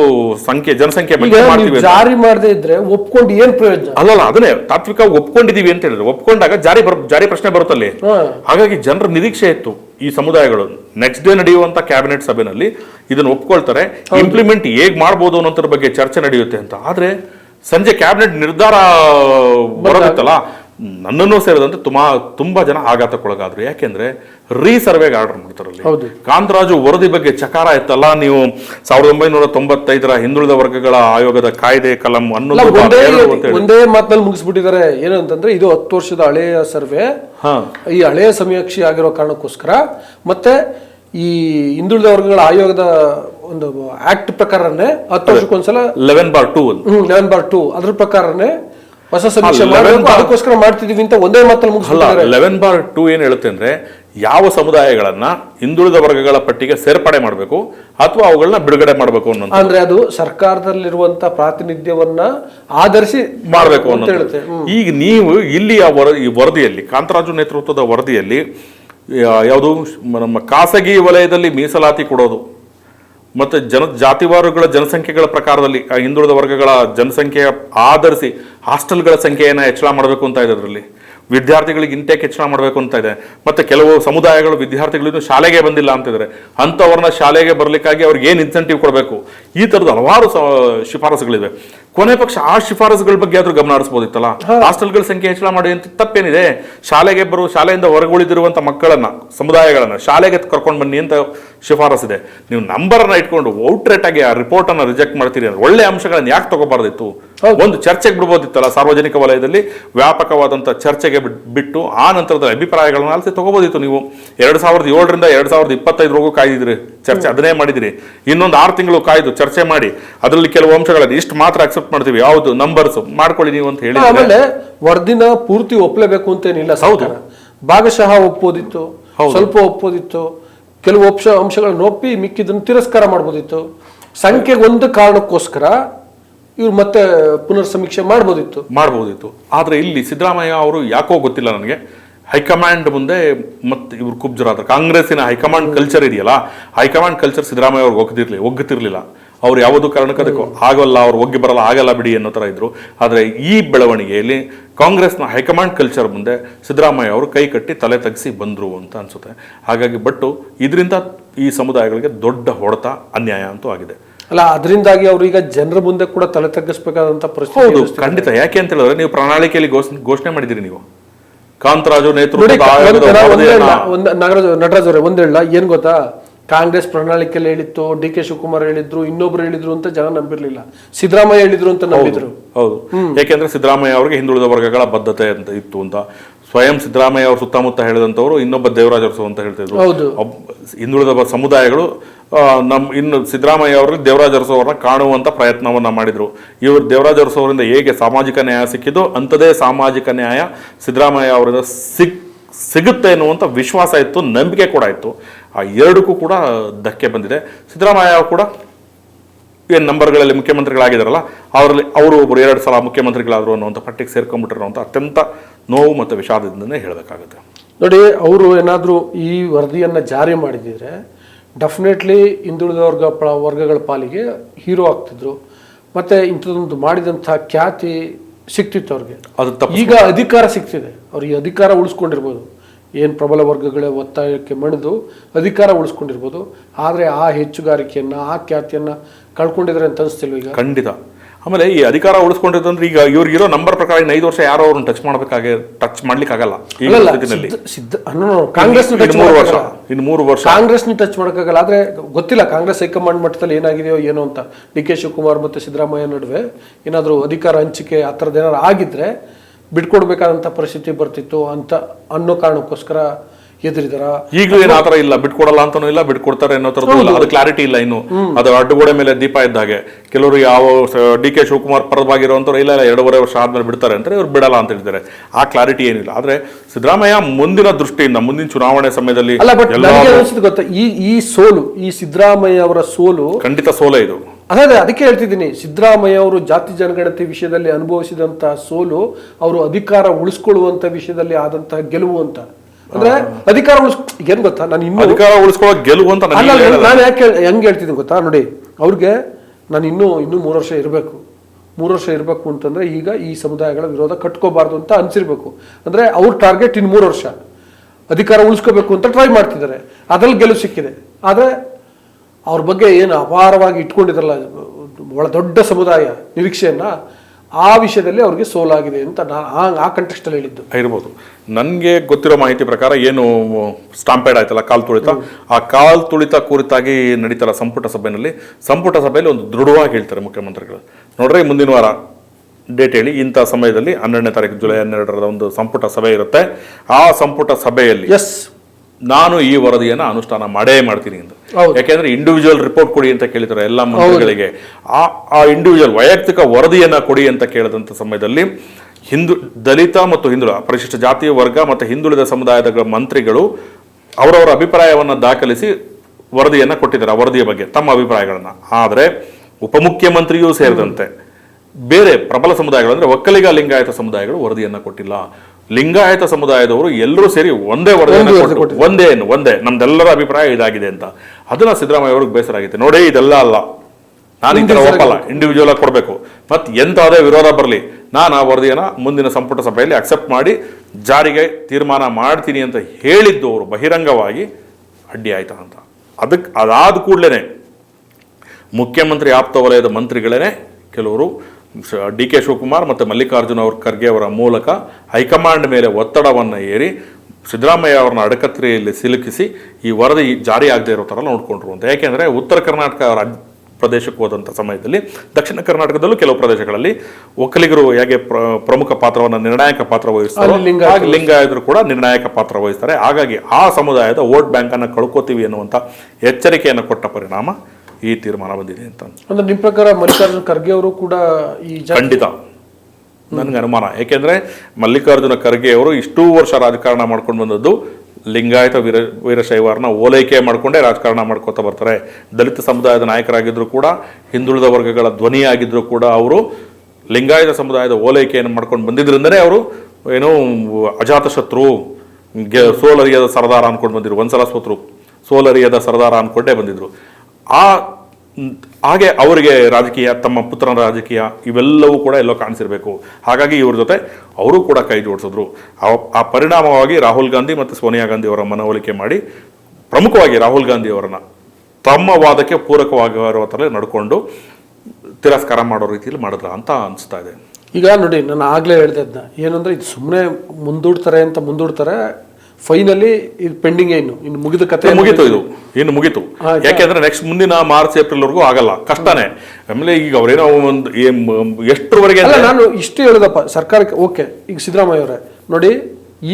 A: ಸಂಖ್ಯೆ ಜನಸಂಖ್ಯೆ ಬಗ್ಗೆ ಮಾಡ್ತೀವಿ.
B: ಜಾರಿ ಮಾಡದೇ ಇದ್ರೆ ಒಪ್ಕೊಂಡು ಏನು ಪ್ರಯೋಜನ?
A: ಅಲ್ಲಲ್ಲ ಅದನ್ನೇ ತಾತ್ವಿಕವಾಗಿ ಒಪ್ಕೊಂಡಿದೀವಿ ಅಂತ ಹೇಳಿದ್ರು. ಒಪ್ಕೊಂಡಾಗ ಜಾರಿ ಬರ್ ಜಾರಿ ಪ್ರಶ್ನೆ ಬರುತ್ತಲ್ಲಿ. ಹಾಗಾಗಿ ಜನರ ನಿರೀಕ್ಷೆ ಇತ್ತು. ಈ ಸಮುದಾಯಗಳು ನೆಕ್ಸ್ಟ್ ಡೇ ನಡೆಯುವಂತ ಕ್ಯಾಬಿನೆಟ್ ಸಭೆನಲ್ಲಿ ಇದನ್ನು ಒಪ್ಕೊಳ್ತಾರೆ. ಇಂಪ್ಲಿಮೆಂಟ್ ಹೇಗ್ ಮಾಡ್ಬೋದು ಅನ್ನೋದ್ರ ಬಗ್ಗೆ ಚರ್ಚೆ ನಡೆಯುತ್ತೆ ಅಂತ. ಆದ್ರೆ ಸಂಜೆ ಕ್ಯಾಬಿನೆಟ್ ನಿರ್ಧಾರ ಬರೋದಿತ್ತಲ್ಲ? ನನ್ನನ್ನು ಸೇರಿದಂತೆ ತುಂಬಾ ತುಂಬಾ ಜನ ಆಘಾತಕ್ಕೊಳಗಾದ್ರು. ಯಾಕೆಂದ್ರೆ ರೀಸರ್ವೆಗೆ ಆರ್ಡರ್ ಮಾಡ್ತಾರಲ್ಲಿ
B: ಹೌದು.
A: ಕಾಂತರಾಜು ವರದಿ ಬಗ್ಗೆ ಚಕಾರ ಇತ್ತಲ್ಲ ನೀವು ಸಾವಿರದ ಒಂಬೈನೂರ ತೊಂಬತ್ತೈದರ ಹಿಂದುಳಿದ ವರ್ಗಗಳ ಆಯೋಗದ ಕಾಯ್ದೆ ಕಲಂ ಅನ್ನೋದು
B: ಒಂದೇ ಮಾತಿನಲ್ಲಿ ಮುಗಿಸ್ಬಿಟ್ಟಿದ್ದಾರೆ. ಏನು ಅಂತಂದ್ರೆ ಇದು ಹತ್ತು ವರ್ಷದ ಹಳೆಯ ಸರ್ವೆ.
A: ಹಾ.
B: ಈ ಹಳೆಯ ಸಮೀಕ್ಷೆ ಆಗಿರೋ ಕಾರಣಕ್ಕೋಸ್ಕರ. ಮತ್ತೆ ಈ ಹಿಂದುಳಿದ ವರ್ಗಗಳ ಆಯೋಗದ ಒಂದು ಆಕ್ಟ್ ಪ್ರಕಾರನೇ ಹತ್ತು ವರ್ಷಕ್ಕೊಂದ್ಸಲ
A: eleven bar two
B: eleven bar two ಅದ್ರ ಪ್ರಕಾರನೇ ಹೊಸ ಸಮೀಕ್ಷೆ ಮಾಡಬೇಕು ಅದಕ್ಕೋಸ್ಕರ ಮಾಡ್ತಿದೀವಿ ಅಂತ ಒಂದೇ ಮಾತಲ್ಲಿ ಮುಗಿಸಲ್ಲ
A: ಲೆವೆನ್ ಬಾರ್ ಟೂ ಏನು ಹೇಳುತ್ತೆ ಅಂದ್ರೆ ಯಾವ ಸಮುದಾಯಗಳನ್ನ ಹಿಂದುಳಿದ ವರ್ಗಗಳ ಪಟ್ಟಿಗೆ ಸೇರ್ಪಡೆ ಮಾಡಬೇಕು ಅಥವಾ ಅವುಗಳನ್ನ ಬಿಡುಗಡೆ ಮಾಡಬೇಕು ಅನ್ನೋ
B: ಅಂದ್ರೆ ಅದು ಸರ್ಕಾರದಲ್ಲಿರುವಂತ ಪ್ರಾತಿನಿಧ್ಯವನ್ನ ಆಧರಿಸಿ
A: ಮಾಡಬೇಕು
B: ಅಂತ ಹೇಳುತ್ತೆ.
A: ಈಗ ನೀವು ಇಲ್ಲಿ ಆ ವರ ಈ ವರದಿಯಲ್ಲಿ ಕಾಂತರಾಜು ನೇತೃತ್ವದ ವರದಿಯಲ್ಲಿ ಯಾವುದು ನಮ್ಮ ಖಾಸಗಿ ವಲಯದಲ್ಲಿ ಮೀಸಲಾತಿ ಕೊಡೋದು ಮತ್ತು ಜನ ಜಾತಿವಾರುಗಳ ಜನಸಂಖ್ಯೆಗಳ ಪ್ರಕಾರದಲ್ಲಿ ಹಿಂದುಳಿದ ವರ್ಗಗಳ ಜನಸಂಖ್ಯೆ ಆಧರಿಸಿ ಹಾಸ್ಟೆಲ್ಗಳ ಸಂಖ್ಯೆಯನ್ನು ಹೆಚ್ಚಳ ಮಾಡಬೇಕು ಅಂತ ಇದೆ ಅದರಲ್ಲಿ. ವಿದ್ಯಾರ್ಥಿಗಳಿಗೆ ಇಂಟೇಕ್ ಹೆಚ್ಚಳ ಮಾಡಬೇಕು ಅಂತ ಇದೆ. ಮತ್ತು ಕೆಲವು ಸಮುದಾಯಗಳು ವಿದ್ಯಾರ್ಥಿಗಳಿಗೂ ಶಾಲೆಗೆ ಬಂದಿಲ್ಲ ಅಂತಿದ್ದಾರೆ ಅಂಥವ್ರನ್ನ ಶಾಲೆಗೆ ಬರಲಿಕ್ಕಾಗಿ ಅವ್ರಿಗೆ ಏನು ಇನ್ಸೆಂಟಿವ್ ಕೊಡಬೇಕು? ಈ ಥರದ ಹಲವಾರು ಶಿಫಾರಸುಗಳಿವೆ. ಕೊನೆ ಪಕ್ಷ ಆ ಶಿಫಾರಸುಗಳ ಬಗ್ಗೆ ಆದ್ರೂ ಗಮನ ಹರಿಸಬಹುದಿತ್ತಲ್ಲ ಹಾಸ್ಟೆಲ್ಗಳ ಸಂಖ್ಯೆ ಹೆಚ್ಚಳ ಮಾಡಿ ಅಂತ ತಪ್ಪೇನಿದೆ. ಶಾಲೆಗೆ ಬರು ಶಾಲೆಯಿಂದ ಹೊರಗುಳಿದಿರುವಂತ ಮಕ್ಕಳನ್ನ ಸಮುದಾಯಗಳನ್ನ ಶಾಲೆಗೆ ಕರ್ಕೊಂಡು ಬನ್ನಿ ಅಂತ ಶಿಫಾರಸಿದೆ. ನೀವು ಅನ್ನ ಇಟ್ಕೊಂಡು ಔಟ್ರೇಟ್ ಆಗಿ ಆ ರಿಪೋರ್ಟ್ ಅನ್ನ ರಿಜೆಕ್ಟ್ ಮಾಡ್ತೀರಿ ಅಂದ್ರೆ ಒಳ್ಳೆ ಅಂಶಗಳನ್ನ ಯಾಕೆ ತಗೋಬಾರ್ದಿತ್ತು? ಒಂದು ಚರ್ಚೆಗೆ ಬಿಡ್ಬೋದಿತ್ತಲ್ಲ ಸಾರ್ವಜನಿಕ ವಲಯದಲ್ಲಿ? ವ್ಯಾಪಕವಾದಂತಹ ಚರ್ಚೆಗೆ ಬಿಟ್- ಬಿಟ್ಟು ಆ ನಂತರದ ಅಭಿಪ್ರಾಯಗಳನ್ನ ಆಲಿಸಿ ತಗೋಬೋದಿತ್ತು ನೀವು. ಎರಡ್ ಸಾವಿರದ ಏಳರಿಂದ ಎರಡ್ ಸಾವಿರದ ಇಪ್ಪತ್ತೈದರವರೆಗೂ ಕಾಯ್ದಿದ್ರಿ. ಚರ್ಚೆ ಅದನ್ನೇ ಮಾಡಿದಿರಿ. ಇನ್ನೊಂದು ಆರು ತಿಂಗಳು ಕಾಯ್ದು ಚರ್ಚೆ ಮಾಡಿ. ಅದರಲ್ಲಿ ಕೆಲವು ಅಂಶಗಳನ್ನು ಇಷ್ಟು ಮಾತ್ರ ಅಕ್ಸೆಪ್ಟ್ ಮಾಡ್ತೀವಿ. ಯಾವುದು? ನಂಬರ್ಸ್ ಮಾಡ್ಕೊಳ್ಳಿ ನೀವು ಅಂತ ಹೇಳಿ
B: ಆಮೇಲೆ ವರದಿನ ಪೂರ್ತಿ ಒಪ್ಲೇಬೇಕು ಅಂತೇನಿಲ್ಲ ಸೌದರ ಭಾಗಶಃ ಒಪ್ಪೋದಿತ್ತು ಸ್ವಲ್ಪ ಒಪ್ಪೋದಿತ್ತು ಕೆಲವು ಅಂಶ ಅಂಶಗಳನ್ನ ಒಪ್ಪಿ ಮಿಕ್ಕಿದ್ದನ್ನು ತಿರಸ್ಕಾರ ಮಾಡ್ಬೋದಿತ್ತು. ಸಂಖ್ಯೆಗೆ ಒಂದು ಕಾರಣಕ್ಕೋಸ್ಕರ ಇವ್ರು ಮತ್ತೆ ಪುನರ್ ಸಮೀಕ್ಷೆ ಮಾಡ್ಬೋದಿತ್ತು.
A: ಮಾಡ್ಬೋದಿತ್ತು. ಆದರೆ ಇಲ್ಲಿ ಸಿದ್ದರಾಮಯ್ಯ ಅವರು ಯಾಕೋ ಗೊತ್ತಿಲ್ಲ ನನಗೆ. ಹೈಕಮಾಂಡ್ ಮುಂದೆ ಮತ್ತೆ ಇವ್ರು ಕುಬ್ಜರಾದ್ರು. ಕಾಂಗ್ರೆಸ್ಸಿನ ಹೈಕಮಾಂಡ್ ಕಲ್ಚರ್ ಇದೆಯಲ್ಲ ಹೈಕಮಾಂಡ್ ಕಲ್ಚರ್ ಸಿದ್ದರಾಮಯ್ಯ ಅವ್ರಿಗೆ ಒಗ್ಗದಿರ್ಲಿ ಒಗ್ಗುತ್ತಿರ್ಲಿಲ್ಲ ಅವ್ರು ಯಾವುದು ಕಾರಣಕ್ಕೆ ಅದಕ್ಕೆ ಆಗಲ್ಲ ಅವ್ರು ಒಗ್ಗಿ ಬರಲ್ಲ ಆಗಲ್ಲ ಬಿಡಿ ಅನ್ನೋ ಥರ ಇದ್ರು. ಆದರೆ ಈ ಬೆಳವಣಿಗೆಯಲ್ಲಿ ಕಾಂಗ್ರೆಸ್ನ ಹೈಕಮಾಂಡ್ ಕಲ್ಚರ್ ಮುಂದೆ ಸಿದ್ದರಾಮಯ್ಯ ಅವರು ಕೈ ಕಟ್ಟಿ ತಲೆ ತಗ್ಸಿ ಬಂದರು ಅಂತ ಅನ್ಸುತ್ತೆ. ಹಾಗಾಗಿ ಬಟ್ಟು ಇದರಿಂದ ಈ ಸಮುದಾಯಗಳಿಗೆ ದೊಡ್ಡ ಹೊಡೆತ ಅನ್ಯಾಯ ಅಂತೂ ಆಗಿದೆ.
B: ಅಲ್ಲ ಅದರಿಂದಾಗಿ ಅವರು ಈಗ ಜನರ ಮುಂದೆ ಕೂಡ ತಲೆ ತಗ್ಗಿಸಬೇಕಾದಂಥ ಪ್ರಶ್ನೆ
A: ಹೌದು ಖಂಡಿತ. ಯಾಕೆ ಅಂತ ಹೇಳಿದ್ರೆ ನೀವು ಪ್ರಣಾಳಿಕೆಯಲ್ಲಿ ಘೋಷಣೆ ಘೋಷಣೆ ಮಾಡಿದಿರಿ ನೀವು. ಕಾಂತರಾಜು
B: ನೇತೃತ್ವ ನಟರಾಜ್ ಅವರೇ ಒಂದೇಳ ಏನ್ ಗೊತ್ತಾ? ಕಾಂಗ್ರೆಸ್ ಪ್ರಣಾಳಿಕೆಯಲ್ಲಿ ಹೇಳಿತ್ತು ಡಿ ಕೆ ಶಿವಕುಮಾರ್ ಹೇಳಿದ್ರು ಇನ್ನೊಬ್ರು ಹೇಳಿದ್ರು ಅಂತ ಜನ ನಂಬಿರ್ಲಿಲ್ಲ. ಸಿದ್ದರಾಮಯ್ಯ ಹೇಳಿದ್ರು ಅಂತ ನಂಬಿದ್ರು.
A: ಹೌದು. ಯಾಕೆಂದ್ರೆ ಸಿದ್ದರಾಮಯ್ಯ ಅವರಿಗೆ ಹಿಂದುಳಿದ ವರ್ಗಗಳ ಬದ್ಧತೆ ಅಂತ ಇತ್ತು ಅಂತ. ಸ್ವಯಂ ಸಿದ್ದರಾಮಯ್ಯ ಅವರು ಸುತ್ತಮುತ್ತ ಹೇಳಿದಂತವರು ಇನ್ನೊಬ್ಬ ದೇವರಾಜ ಅರಸು ಅಂತ ಹೇಳ್ತಿದ್ರು.
B: ಹೌದು.
A: ಹಿಂದುಳಿದ ಸಮುದಾಯಗಳು ನಮ್ಮ ನಮ್ ಇನ್ನು ಸಿದ್ದರಾಮಯ್ಯ ಅವರಿಗೆ ದೇವರಾಜ ಅರಸು ಅವರನ್ನ ಕಾಣುವಂತ ಪ್ರಯತ್ನವನ್ನ ಮಾಡಿದ್ರು. ಇವರು ದೇವರಾಜ ಅರಸು ಅವರಿಂದ ಹೇಗೆ ಸಾಮಾಜಿಕ ನ್ಯಾಯ ಸಿಕ್ಕಿದೋ ಅಂಥದೇ ಸಾಮಾಜಿಕ ನ್ಯಾಯ ಸಿದ್ದರಾಮಯ್ಯ ಅವರಿಂದ ಸಿಕ್ ಸಿಗುತ್ತೆ ಅನ್ನುವಂಥ ವಿಶ್ವಾಸ ಇತ್ತು ನಂಬಿಕೆ ಕೂಡ ಇತ್ತು. ಆ ಎರಡಕ್ಕೂ ಕೂಡ ಧಕ್ಕೆ ಬಂದಿದೆ. ಸಿದ್ದರಾಮಯ್ಯ ಕೂಡ ಏನು ನಂಬರ್ಗಳಲ್ಲಿ ಮುಖ್ಯಮಂತ್ರಿಗಳಾಗಿದ್ದಾರಲ್ಲ ಅವರಲ್ಲಿ ಅವರು ಒಬ್ಬರು ಎರಡು ಸಲ ಮುಖ್ಯಮಂತ್ರಿಗಳಾದರು ಅನ್ನೋಂಥ ಪಟ್ಟಿಗೆ ಸೇರ್ಕೊಂಡ್ಬಿಟ್ಟಿರೋ ಅಂತ ಅತ್ಯಂತ ನೋವು ಮತ್ತು ವಿಷಾದದಿಂದನೇ ಹೇಳಬೇಕಾಗುತ್ತೆ.
B: ನೋಡಿ ಅವರು ಏನಾದರೂ ಈ ವರದಿಯನ್ನು ಜಾರಿ ಮಾಡಿದಿದ್ರೆ ಡೆಫಿನೆಟ್ಲಿ ಹಿಂದುಳಿದ ವರ್ಗ ಪ- ವರ್ಗಗಳ ಪಾಲಿಗೆ ಹೀರೋ ಆಗ್ತಿದ್ರು. ಮತ್ತು ಇಂಥದ್ದೊಂದು ಮಾಡಿದಂಥ ಖ್ಯಾತಿ ಸಿಕ್ತಿತ್ತು ಅವ್ರಿಗೆ.
A: ಅದು ತಪ್ಪು
B: ಈಗ ಅಧಿಕಾರ ಸಿಗ್ತಿದೆ ಅವ್ರಿಗೆ ಅಧಿಕಾರ ಉಳಿಸ್ಕೊಂಡಿರ್ಬೋದು. ಏನು ಪ್ರಬಲ ವರ್ಗಗಳ ಒತ್ತಾಯಕ್ಕೆ ಮಣಿದು ಅಧಿಕಾರ ಉಳಿಸ್ಕೊಂಡಿರ್ಬೋದು. ಆದರೆ ಆ ಹೆಚ್ಚುಗಾರಿಕೆಯನ್ನು ಆ ಖ್ಯಾತಿಯನ್ನು ಕಳ್ಕೊಂಡಿದ್ದಾರೆ ಅಂತ ಅನಿಸ್ತಿಲ್ಲ ಈಗ?
A: ಖಂಡಿತ. ಆಮೇಲೆ ಈ ಅಧಿಕಾರ ಉಳಿಸ್ಕೊಂಡಿರ್ತಂದ್ರೆ ಈಗ ಇವ್ರಿಗಿರೋ ನಂಬರ್ ಪ್ರಕಾರ ಇನ್ನು ಐದು ವರ್ಷ ಯಾರೋ ಅವ್ರನ್ನ ಟಚ್ ಮಾಡಬೇಕಾಗಿ ಟಚ್ ಮಾಡ್ಲಿಕ್ಕೆ ಆಗಲ್ಲ ಈ ಸ್ಥಿತಿನಲ್ಲಿ.
B: ಸಿದ್ಧ- ಕಾಂಗ್ರೆಸ್
A: ಮೂರು ವರ್ಷ ಇನ್ನು ಮೂರು ವರ್ಷ.
B: ಕಾಂಗ್ರೆಸ್ನ ಟಚ್ ಮಾಡೋಕ್ಕಾಗಲ್ಲ. ಆದ್ರೆ ಗೊತ್ತಿಲ್ಲ ಕಾಂಗ್ರೆಸ್ ಹೈಕಮಾಂಡ್ ಮಟ್ಟದಲ್ಲಿ ಏನಾಗಿದೆಯೋ ಏನೋ ಅಂತ. ಡಿ ಕೆ ಶಿವಕುಮಾರ್ ಮತ್ತು ಸಿದ್ದರಾಮಯ್ಯ ನಡುವೆ ಏನಾದರೂ ಅಧಿಕಾರ ಹಂಚಿಕೆ ಆ ಥರದ್ದು ಏನಾದ್ರು ಆಗಿದ್ರೆ ಬಿಟ್ಕೊಡ್ಬೇಕಾದಂಥ ಪರಿಸ್ಥಿತಿ ಬರ್ತಿತ್ತು ಅಂತ ಅನ್ನೋ ಕಾರಣಕ್ಕೋಸ್ಕರ ಎದುರಿದಾರ.
A: ಈಗಲೂ ಏನು ಆತರ ಇಲ್ಲ ಬಿಟ್ಕೊಡಲ್ಲ ಅಂತಾನೂ ಇಲ್ಲ ಬಿಟ್ಕೊಡ್ತಾರೆ ಅನ್ನೋ ತರದ್ದು ಇಲ್ಲ. ಅದು ಕ್ಲಾರಿಟಿ ಇಲ್ಲ ಇನ್ನು. ಅದು ಅಡ್ಡಗೋಡೆ ಮೇಲೆ ದೀಪ ಇದ್ದ ಹಾಗೆ. ಕೆಲವರು ಯಾವ ಡಿ ಕೆ ಶಿವಕುಮಾರ್ ಪರವಾಗಿರುವಂತವ್ರು ಇಲ್ಲ ಇಲ್ಲ ಎರಡೂವರೆ ವರ್ಷ ಆದ್ಮೇಲೆ ಬಿಡ್ತಾರೆ ಅಂತಾರೆ ಇವ್ರು ಬಿಡಲ್ಲ ಅಂತ ಹೇಳ್ತಾರೆ. ಆ ಕ್ಲಾರಿಟಿ ಏನಿಲ್ಲ. ಆದ್ರೆ ಸಿದ್ದರಾಮಯ್ಯ ಮುಂದಿನ ದೃಷ್ಟಿಯಿಂದ ಮುಂದಿನ ಚುನಾವಣೆ ಸಮಯದಲ್ಲಿ
B: ಗೊತ್ತಾ? ಈ ಈ ಸೋಲು ಈ ಸಿದ್ದರಾಮಯ್ಯ ಅವರ ಸೋಲು
A: ಖಂಡಿತ ಸೋಲೇ ಇದು.
B: ಅದೇ ಅದೇ ಅದಕ್ಕೆ ಹೇಳ್ತಿದ್ದೀನಿ ಸಿದ್ದರಾಮಯ್ಯ ಅವರು ಜಾತಿ ಜನಗಣತಿ ವಿಷಯದಲ್ಲಿ ಅನುಭವಿಸಿದಂತಹ ಸೋಲು ಅವರು ಅಧಿಕಾರ ಉಳಿಸ್ಕೊಳ್ಳುವಂತ ವಿಷಯದಲ್ಲಿ ಆದಂತಹ ಗೆಲುವು ಅಂತ. ಅಂದ್ರೆ ಅಧಿಕಾರ ಉಳಿಸ್ ಏನ್ ಗೊತ್ತಾ? ನಾನು ಇನ್ನೂ
A: ಅಧಿಕಾರ ಉಳಿಸ್ಕೊಳ್ಳೋ ಗೆಲುವು ಅಂತ
B: ನಾನು ಯಾಕೆ ಹೆಂಗ್ ಹೇಳ್ತಿದ್ದೀನಿ ಗೊತ್ತಾ? ನೋಡಿ ಅವ್ರಿಗೆ ನಾನು ಇನ್ನೂ ಇನ್ನೂ ಮೂರು ವರ್ಷ ಇರಬೇಕು. ಮೂರು ವರ್ಷ ಇರಬೇಕು ಅಂತಂದ್ರೆ ಈಗ ಈ ಸಮುದಾಯಗಳ ವಿರೋಧ ಕಟ್ಕೋಬಾರ್ದು ಅಂತ ಅನ್ಸಿರ್ಬೇಕು. ಅಂದ್ರೆ ಅವ್ರ ಟಾರ್ಗೆಟ್ ಇನ್ನು ಮೂರು ವರ್ಷ. ಅಧಿಕಾರ ಉಳಿಸ್ಕೋಬೇಕು ಅಂತ ಟ್ರೈ ಮಾಡ್ತಿದ್ದಾರೆ. ಅದ್ರಲ್ಲಿ ಗೆಲುವು ಸಿಕ್ಕಿದೆ. ಆದ್ರೆ ಅವ್ರ ಬಗ್ಗೆ ಏನು ಅಪಾರವಾಗಿ ಇಟ್ಕೊಂಡಿದ್ರಲ್ಲ ಒಳ ದೊಡ್ಡ ಸಮುದಾಯ ನಿರೀಕ್ಷೆಯನ್ನ ಆ ವಿಷಯದಲ್ಲಿ ಅವ್ರಿಗೆ ಸೋಲಾಗಿದೆ ಅಂತ ನಾನು ಆ- ಆ ಕಂಟೆಕ್ಸ್ಟಲ್ಲಿ ಹೇಳಿದ್ದು.
A: ಇರ್ಬೋದು ನನಗೆ ಗೊತ್ತಿರೋ ಮಾಹಿತಿ ಪ್ರಕಾರ ಏನು ಸ್ಟಾಂಪೇಡ್ ಆಯ್ತಲ್ಲ ಕಾಲ್ ತುಳಿತ? ಆ ಕಾಲ್ ತುಳಿತ ಕುರಿತಾಗಿ ನಡೀತಲ್ಲ ಸಂಪುಟ ಸಭೆಯಲ್ಲಿ ಸಂಪುಟ ಸಭೆಯಲ್ಲಿ ಒಂದು ದೃಢವಾಗಿ ಹೇಳ್ತಾರೆ ಮುಖ್ಯಮಂತ್ರಿಗಳು. ನೋಡ್ರಿ ಮುಂದಿನ ವಾರ ಡೇಟ್ ಹೇಳಿ ಇಂಥ ಸಮಯದಲ್ಲಿ ಹನ್ನೆರಡನೇ ತಾರೀಕು ಜುಲೈ ಹನ್ನೆರಡರ ಒಂದು ಸಂಪುಟ ಸಭೆ ಇರುತ್ತೆ. ಆ ಸಂಪುಟ ಸಭೆಯಲ್ಲಿ
B: ಎಸ್
A: ನಾನು ಈ ವರದಿಯನ್ನು ಅನುಷ್ಠಾನ ಮಾಡೇ ಮಾಡ್ತೀನಿ ಅಂತ.
B: ಹೌದು.
A: ಯಾಕೆಂದ್ರೆ ಇಂಡಿವಿಜುವಲ್ ರಿಪೋರ್ಟ್ ಕೊಡಿ ಅಂತ ಕೇಳಿದ್ದಾರೆ ಎಲ್ಲ ಮಂತ್ರಿಗಳಿಗೆ ಆ ಆ ಇಂಡಿವಿಜುವಲ್ ವೈಯಕ್ತಿಕ ವರದಿಯನ್ನ ಕೊಡಿ ಅಂತ ಕೇಳಿದಂಥ ಸಮಯದಲ್ಲಿ ಹಿಂದು ದಲಿತ ಮತ್ತು ಹಿಂದುಳ ಪರಿಶಿಷ್ಟ ಜಾತಿ ವರ್ಗ ಮತ್ತು ಹಿಂದುಳಿದ ಸಮುದಾಯದ ಮಂತ್ರಿಗಳು ಅವರವರ ಅಭಿಪ್ರಾಯವನ್ನ ದಾಖಲಿಸಿ ವರದಿಯನ್ನ ಕೊಟ್ಟಿದ್ದಾರೆ ಆ ವರದಿಯ ಬಗ್ಗೆ ತಮ್ಮ ಅಭಿಪ್ರಾಯಗಳನ್ನು. ಆದರೆ ಉಪಮುಖ್ಯಮಂತ್ರಿಯೂ ಸೇರಿದಂತೆ ಬೇರೆ ಪ್ರಬಲ ಸಮುದಾಯಗಳು ಅಂದರೆ ಒಕ್ಕಲಿಗ ಲಿಂಗಾಯತ ಸಮುದಾಯಗಳು ವರದಿಯನ್ನ ಕೊಟ್ಟಿಲ್ಲ. ಲಿಂಗಾಯತ ಸಮುದಾಯದವರು ಎಲ್ಲರೂ ಸೇರಿ ಒಂದೇ ವರದಿಯನ್ನು ಕೊಟ್ಟು ಒಂದೇ ಏನು ಒಂದೇ. ನಮ್ದೆಲ್ಲರ ಅಭಿಪ್ರಾಯ ಇದಾಗಿದೆ ಅಂತ. ಅದನ್ನ ಸಿದ್ದರಾಮಯ್ಯ ಅವ್ರಿಗೆ ಬೇಸರ ಆಗಿತ್ತು. ನೋಡಿ ಇದೆಲ್ಲ ಅಲ್ಲ. ನಾನು ಈ ಥರ ಒಪ್ಪಲ್ಲ. ಇಂಡಿವಿಜುವಲ್ ಆಗಿ ಕೊಡಬೇಕು. ಮತ್ತೆ ಎಂಥದೇ ವಿರೋಧ ಬರಲಿ. ನಾನು ಆ ವರದಿಯನ್ನ ಮುಂದಿನ ಸಂಪುಟ ಸಭೆಯಲ್ಲಿ ಅಕ್ಸೆಪ್ಟ್ ಮಾಡಿ ಜಾರಿಗೆ ತೀರ್ಮಾನ ಮಾಡ್ತೀನಿ ಅಂತ ಹೇಳಿದ್ದು ಅವರು ಬಹಿರಂಗವಾಗಿ ಅಡ್ಡಿ ಆಯ್ತಾ ಅಂತ. ಅದಕ್ಕೆ ಅದಾದ ಕೂಡಲೇ ಮುಖ್ಯಮಂತ್ರಿ ಆಪ್ತ ವಲಯದ ಮಂತ್ರಿಗಳೇ ಕೆಲವರು ಡಿ ಕೆ ಶಿವಕುಮಾರ್ ಮತ್ತು ಮಲ್ಲಿಕಾರ್ಜುನ ಅವ್ರ ಖರ್ಗೆ ಅವರ ಮೂಲಕ ಹೈಕಮಾಂಡ್ ಮೇಲೆ ಒತ್ತಡವನ್ನು ಏರಿ ಸಿದ್ದರಾಮಯ್ಯ ಅವರನ್ನ ಅಡಕತ್ರೆಯಲ್ಲಿ ಸಿಲುಕಿಸಿ ಈ ವರದಿ ಜಾರಿ ಆಗದೆ ಇರೋ ಥರ ನೋಡ್ಕೊಂಡ್ರು ಅಂತ. ಯಾಕೆಂದರೆ ಉತ್ತರ ಕರ್ನಾಟಕ ಅವರ ಪ್ರದೇಶಕ್ಕೆ ಹೋದಂಥ ಸಮಯದಲ್ಲಿ ದಕ್ಷಿಣ ಕರ್ನಾಟಕದಲ್ಲೂ ಕೆಲವು ಪ್ರದೇಶಗಳಲ್ಲಿ ಒಕ್ಕಲಿಗರು ಹೇಗೆ ಪ್ರ ಪ್ರಮುಖ ಪಾತ್ರವನ್ನು ನಿರ್ಣಾಯಕ ಪಾತ್ರ ವಹಿಸ್ತಾರೆ ಹಾಗೆ ಲಿಂಗಾಯತರು ಕೂಡ ನಿರ್ಣಾಯಕ ಪಾತ್ರ ವಹಿಸ್ತಾರೆ. ಹಾಗಾಗಿ ಆ ಸಮುದಾಯದ ವೋಟ್ ಬ್ಯಾಂಕನ್ನು ಕಳ್ಕೊತೀವಿ ಎನ್ನುವಂಥ ಎಚ್ಚರಿಕೆಯನ್ನು ಕೊಟ್ಟ ಪರಿಣಾಮ ಈ ತೀರ್ಮಾನ ಬಂದಿದೆ ಅಂತ
B: ಅಂದ್ರೆ. ನಿಮ್ಮ ಪ್ರಕಾರ ಮಲ್ಲಿಕಾರ್ಜುನ ಖರ್ಗೆ ಅವರು ಕೂಡ ಈ
A: ಖಂಡಿತ. ನನಗೆ ಅನುಮಾನ. ಏಕೆಂದರೆ ಮಲ್ಲಿಕಾರ್ಜುನ ಖರ್ಗೆ ಅವರು ಇಷ್ಟೂ ವರ್ಷ ರಾಜಕಾರಣ ಮಾಡ್ಕೊಂಡು ಬಂದದ್ದು ಲಿಂಗಾಯತ ವೀರ ವೀರಶೈವರನ್ನ ಓಲೈಕೆ ಮಾಡಿಕೊಂಡೇ ರಾಜಕಾರಣ ಮಾಡ್ಕೋತಾ ಬರ್ತಾರೆ. ದಲಿತ ಸಮುದಾಯದ ನಾಯಕರಾಗಿದ್ದರೂ ಕೂಡ ಹಿಂದುಳಿದ ವರ್ಗಗಳ ಧ್ವನಿಯಾಗಿದ್ದರೂ ಕೂಡ ಅವರು ಲಿಂಗಾಯತ ಸಮುದಾಯದ ಓಲೈಕೆಯನ್ನು ಮಾಡ್ಕೊಂಡು ಬಂದಿದ್ದರಿಂದನೇ ಅವರು ಏನೋ ಅಜಾತಶತ್ರು ಗೆ ಸೋಲರಿಯದ ಸರದಾರ ಅಂದ್ಕೊಂಡು ಬಂದಿದ್ರು. ಒಂದ್ಸಲ ಸೋತರು. ಸೋಲರಿಯದ ಸರದಾರ ಅಂದ್ಕೊಂಡೇ ಬಂದಿದ್ರು. ಆ, ಹಾಗೆ ಅವರಿಗೆ ರಾಜಕೀಯ, ತಮ್ಮ ಪುತ್ರನ ರಾಜಕೀಯ ಇವೆಲ್ಲವೂ ಕೂಡ ಎಲ್ಲೋ ಕಾಣಿಸಿರಬೇಕು. ಹಾಗಾಗಿ ಇವ್ರ ಜೊತೆ ಅವರು ಕೂಡ ಕೈ ಜೋಡಿಸಿದ್ರು. ಆ- ಪರಿಣಾಮವಾಗಿ ರಾಹುಲ್ ಗಾಂಧಿ ಮತ್ತು ಸೋನಿಯಾ ಗಾಂಧಿ ಅವರ ಮನವೊಲಿಕೆ ಮಾಡಿ ಪ್ರಮುಖವಾಗಿ ರಾಹುಲ್ ಗಾಂಧಿ ಅವರನ್ನು ತಮ್ಮ ವಾದಕ್ಕೆ ಪೂರಕವಾಗಿರುವ ಥರ ನಡ್ಕೊಂಡು ತಿರಸ್ಕಾರ ಮಾಡೋ ರೀತಿಯಲ್ಲಿ ಮಾಡಿದ್ರ ಅಂತ ಅನಿಸ್ತಾ ಇದೆ.
B: ಈಗ ನೋಡಿ, ನಾನು ಆಗಲೇ ಹೇಳ್ತಾ ಅದನ್ನ ಏನಂದರೆ ಇದು ಸುಮ್ಮನೆ ಮುಂದೂಡ್ತಾರೆ ಅಂತ ಮುಂದೂಡ್ತಾರೆ ಫೈನಲಿ ಇದು ಪೆಂಡಿಂಗ್ ಏನು? ಇನ್ನು ಮುಗಿದ ಕತೆ
A: ಮುಗೀತು ಇದು. ಇನ್ನು ಮುಗೀತು? ಯಾಕೆಂದ್ರೆ ನೆಕ್ಸ್ಟ್ ಮುಂದಿನ ಮಾರ್ಚ್ ಏಪ್ರಿಲ್ ವರೆಗೂ ಆಗಲ್ಲ. ಕಷ್ಟನೇ. ಆಮೇಲೆ ಈಗ ಅವರೇನೋ ಒಂದು ಎಷ್ಟರವರೆಗೆ
B: ಅಲ್ಲ ನಾನು ಇಷ್ಟು ಹೇಳಿದಪ್ಪ ಸರ್ಕಾರಕ್ಕೆ ಓಕೆ ಈಗ ಸಿದ್ದರಾಮಯ್ಯ ಅವರೇ. ನೋಡಿ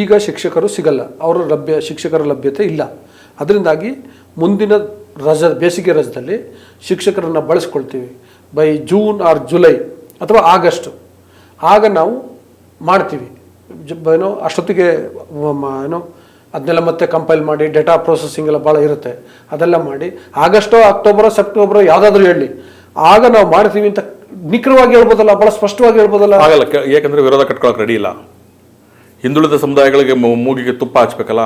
B: ಈಗ ಶಿಕ್ಷಕರು ಸಿಗಲ್ಲ. ಅವರ ಲಭ್ಯ ಶಿಕ್ಷಕರ ಲಭ್ಯತೆ ಇಲ್ಲ. ಅದರಿಂದಾಗಿ ಮುಂದಿನ ರಜ ಬೇಸಿಗೆ ರಜದಲ್ಲಿ ಶಿಕ್ಷಕರನ್ನ ಬಳಸ್ಕೊಳ್ತೀವಿ. ಬೈ ಜೂನ್ ಆರ್ ಜುಲೈ ಅಥವಾ ಆಗಸ್ಟ್ ಆಗ ನಾವು ಮಾಡ್ತೀವಿ. ಏನೋ ಅಷ್ಟೊತ್ತಿಗೆ ಏನು ಅದನ್ನೆಲ್ಲ ಮತ್ತೆ ಕಂಪೈಲ್ ಮಾಡಿ ಡೇಟಾ ಪ್ರೊಸೆಸಿಂಗ್ ಎಲ್ಲ ಭಾಳ ಇರುತ್ತೆ. ಅದೆಲ್ಲ ಮಾಡಿ ಆಗಸ್ಟೋ ಅಕ್ಟೋಬರ್ ಸೆಪ್ಟೋಬರ್ ಯಾವುದಾದ್ರೂ ಹೇಳಿ. ಆಗ ನಾವು ಮಾಡ್ತೀವಿ ಅಂತ ನಿಖರವಾಗಿ ಹೇಳ್ಬೋದಲ್ಲ ಭಾಳ ಸ್ಪಷ್ಟವಾಗಿ ಹೇಳ್ಬೋದಲ್ಲ?
A: ಆಗಲ್ಲ ಯಾಕಂದ್ರೆ ವಿರೋಧ ಕಟ್ಕೊಳಕ್ ರೆಡಿ ಇಲ್ಲ. ಹಿಂದುಳಿದ ಸಮುದಾಯಗಳಿಗೆ ಮೂಗಿಗೆ ತುಪ್ಪ ಹಚ್ಬೇಕಲ್ಲ?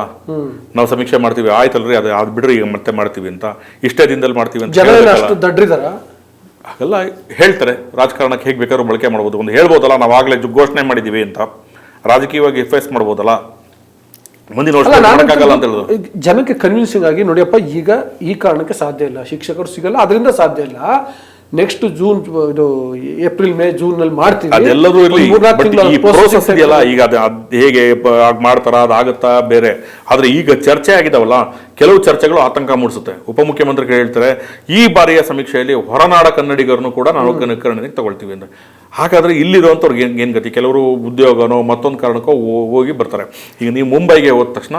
A: ನಾವು ಸಮೀಕ್ಷೆ ಮಾಡ್ತೀವಿ ಆಯ್ತಲ್ರಿ ಅದು ಅದು ಬಿಡ್ರಿ ಈಗ ಮತ್ತೆ ಮಾಡ್ತೀವಿ ಅಂತ. ಇಷ್ಟೇ ದಿನದಲ್ಲಿ ಮಾಡ್ತೀವಿ ಅಂತ.
B: ಅಷ್ಟು ದಡ್ರಿದಾರ?
A: ಹಾಗೆಲ್ಲ ಹೇಳ್ತಾರೆ. ರಾಜಕಾರಣಕ್ಕೆ ಹೇಗೆ ಬೇಕಾದ್ರೂ ಬಳಕೆ ಮಾಡ್ಬೋದು. ಒಂದು ಹೇಳ್ಬೋದಲ್ಲ ನಾವು ಆಗಲೇ ಘೋಷಣೆ ಮಾಡಿದ್ದೀವಿ ಅಂತ. ರಾಜಕೀಯವಾಗಿ ಫೇಸ್ ಮಾಡ್ಬೋದಲ್ಲ? ಮುಂದಿನ ವರ್ಷ ಮಾಡೋಕ್ಕಾಗಲ್ಲ ಅಂತ
B: ಜನಕ್ಕೆ ಕನ್ವಿನ್ಸಿಂಗ್ ಆಗಿ ನೋಡಿಯಪ್ಪ ಈಗ ಈ ಕಾರಣಕ್ಕೆ ಸಾಧ್ಯ ಇಲ್ಲ. ಶಿಕ್ಷಕರು ಸಿಗಲ್ಲ ಅದರಿಂದ ಸಾಧ್ಯ ಇಲ್ಲ. ನೆಕ್ಸ್ಟ್ ಜೂನ್ ಇದು ಏಪ್ರಿಲ್ ಮೇ ಜೂನ್ನಲ್ಲಿ ಮಾಡ್ತೀವಿ.
A: ಅದೆಲ್ಲದೂ ಇರಲಿ. ಬಟ್ ಈ ಪ್ರೋಸೆಸ್ ಇದೆಯಲ್ಲ ಈಗ ಅದು ಅದ್ ಹೇಗೆ ಮಾಡ್ತಾರ ಅದಾಗುತ್ತಾ ಬೇರೆ. ಆದ್ರೆ ಈಗ ಚರ್ಚೆ ಆಗಿದಾವಲ್ಲ ಕೆಲವು ಚರ್ಚೆಗಳು ಆತಂಕ ಮೂಡಿಸುತ್ತೆ. ಉಪಮುಖ್ಯಮಂತ್ರಿಗಳು ಹೇಳ್ತಾರೆ ಈ ಬಾರಿಯ ಸಮೀಕ್ಷೆಯಲ್ಲಿ ಹೊರನಾಡ ಕನ್ನಡಿಗರನ್ನು ಕೂಡ ನಾವು ಕನ್ನಡಿಗೆ ತಗೊಳ್ತೀವಿ ಅಂತ ಹಾಗಾದ್ರೆ ಇಲ್ಲಿರುವಂಥವ್ರಿಗೆ ಏನು ಏನು ಗತಿ? ಕೆಲವರು ಉದ್ಯೋಗನೋ ಮತ್ತೊಂದು ಕಾರಣಕ್ಕೋ ಹೋಗಿ ಬರ್ತಾರೆ. ಈಗ ನೀವು ಮುಂಬೈಗೆ ಹೋದ ತಕ್ಷಣ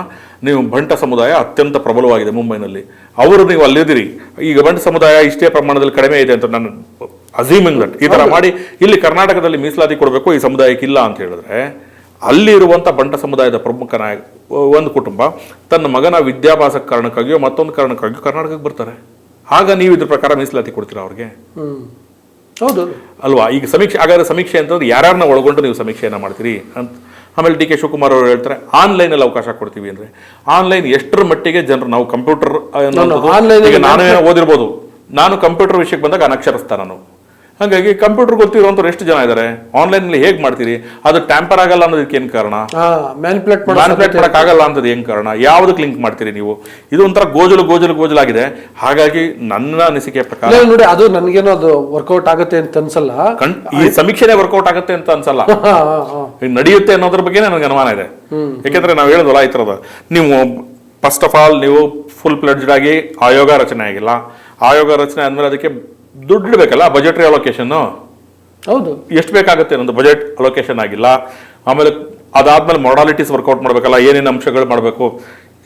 A: ನೀವು ಬಂಟ ಸಮುದಾಯ ಅತ್ಯಂತ ಪ್ರಬಲವಾಗಿದೆ ಮುಂಬೈನಲ್ಲಿ. ಅವರು ನೀವು ಅಲ್ಲಿದ್ದೀರಿ. ಈಗ ಬಂಟ ಸಮುದಾಯ ಇಷ್ಟೇ ಪ್ರಮಾಣದಲ್ಲಿ ಕಡಿಮೆ ಇದೆ ಅಂತ ನಾನು ಅಸೀಮಿಂಗ್ ದಟ್ ಈ ಥರ ಮಾಡಿ ಇಲ್ಲಿ ಕರ್ನಾಟಕದಲ್ಲಿ ಮೀಸಲಾತಿ ಕೊಡಬೇಕು ಈ ಸಮುದಾಯಕ್ಕೆ ಇಲ್ಲ ಅಂತ ಹೇಳಿದ್ರೆ ಅಲ್ಲಿ ಇರುವಂಥ ಬಂಟ ಸಮುದಾಯದ ಪ್ರಮುಖ ನಾಯಕ ಒಂದು ಕುಟುಂಬ ತನ್ನ ಮಗನ ವಿದ್ಯಾಭ್ಯಾಸ ಕಾರಣಕ್ಕಾಗಿಯೋ ಮತ್ತೊಂದು ಕಾರಣಕ್ಕಾಗಿಯೋ ಕರ್ನಾಟಕಕ್ಕೆ ಬರ್ತಾರೆ. ಆಗ ನೀವು ಇದ್ರ ಪ್ರಕಾರ ಮೀಸಲಾತಿ ಕೊಡ್ತೀರಾ ಅವ್ರಿಗೆ?
B: ಹೌದು.
A: ಅಲ್ವಾ? ಈಗ ಸಮೀಕ್ಷೆ ಹಾಗಾದ್ರೆ ಸಮೀಕ್ಷೆ ಅಂತಂದ್ರೆ ಯಾರನ್ನ ಒಳಗೊಂಡು ನೀವು ಸಮೀಕ್ಷೆಯನ್ನು ಮಾಡ್ತೀರಿ ಅಂತ. ಆಮೇಲೆ ಡಿ ಕೆ ಶಿವಕುಮಾರ್ ಅವರು ಹೇಳ್ತಾರೆ ಆನ್ಲೈನಲ್ಲಿ ಅವಕಾಶ ಕೊಡ್ತೀವಿ ಅಂದ್ರೆ. ಆನ್ಲೈನ್ ಎಷ್ಟರ ಮಟ್ಟಿಗೆ ಜನರು ನಾವು ಕಂಪ್ಯೂಟರ್
B: ನಾನು
A: ಈಗ ನಾನೇ ಓದಿರ್ಬೋದು. ನಾನು ಕಂಪ್ಯೂಟರ್ ವಿಷಯಕ್ಕೆ ಬಂದಾಗ ಅನಕ್ಷರಸ್ಥ ನಾನು. ಹಾಗಾಗಿ ಕಂಪ್ಯೂಟರ್ ಗೊತ್ತಿರುವಂತವ್ರು ಎಷ್ಟು ಜನ ಇದ್ದಾರೆ ಆನ್ಲೈನಲ್ಲಿ ಹೇಗೆ ಮಾಡ್ತೀರಿ? ಅದು ಟ್ಯಾಂಪರ್ ಆಗಲ್ಲ ಅನ್ನೋದಕ್ಕೆ ಏನು ಕಾರಣ?
B: ಮ್ಯಾನ್ಪ್ಲೇಟ್ ಮಾಡೋ
A: ಮಾಡಕ್ ಆಗಲ್ಲ ಅನ್ನೋದು ಏನ್ ಕಾರಣ? ಯಾವ್ದಕ್ಕೆ ಲಿಂಕ್ ಮಾಡ್ತೀರಿ ನೀವು? ಇದು ಒಂಥರ ಗೋಜಲು ಗೋಜಲು ಗೋಜಲಾಗಿದೆ. ಹಾಗಾಗಿ ನನ್ನ ಅನಿಸಿಕೆ ಪ್ರಕಾರ
B: ನೋಡಿ ಅದು ನನಗೇನೋ ಅದು ವರ್ಕೌಟ್ ಆಗುತ್ತೆ ಅಂತ ಅನ್ಸಲ್ಲ.
A: ಈ ಸಮೀಕ್ಷೆನೆ ವರ್ಕೌಟ್ ಆಗುತ್ತೆ ಅಂತ ಅನ್ಸಲ್ಲ. ನಡೆಯುತ್ತೆ ಅನ್ನೋದ್ರ ಬಗ್ಗೆ ನನಗೆ ಅನುಮಾನ ಇದೆ. ಯಾಕೆಂದ್ರೆ ನಾವು ಹೇಳಿದ್ವಲ್ಲ ಈ ಥರದ. ನೀವು ಫಸ್ಟ್ ಆಫ್ ಆಲ್ ನೀವು ಫುಲ್ ಪ್ಲಡ್ಜ್ಡ್ ಆಗಿ ಆಯೋಗ ರಚನೆ ಆಗಿಲ್ಲ. ಆಯೋಗ ರಚನೆ ಆದ್ಮೇಲೆ ಅದಕ್ಕೆ ದುಡ್ಡು ಇಡಬೇಕಲ್ಲ ಬಜೆಟ್ರಿ ಅಲೋಕೇಶನ್
B: ಹೌದು.
A: ಎಷ್ಟು ಬೇಕಾಗುತ್ತೆ ನಂದು ಬಜೆಟ್ ಅಲೋಕೇಶನ್ ಆಗಿಲ್ಲ? ಆಮೇಲೆ ಅದಾದ್ಮೇಲೆ ಮೊಡಾಲಿಟೀಸ್ ವರ್ಕೌಟ್ ಮಾಡಬೇಕಲ್ಲ ಏನೇನು ಅಂಶಗಳು ಮಾಡಬೇಕು?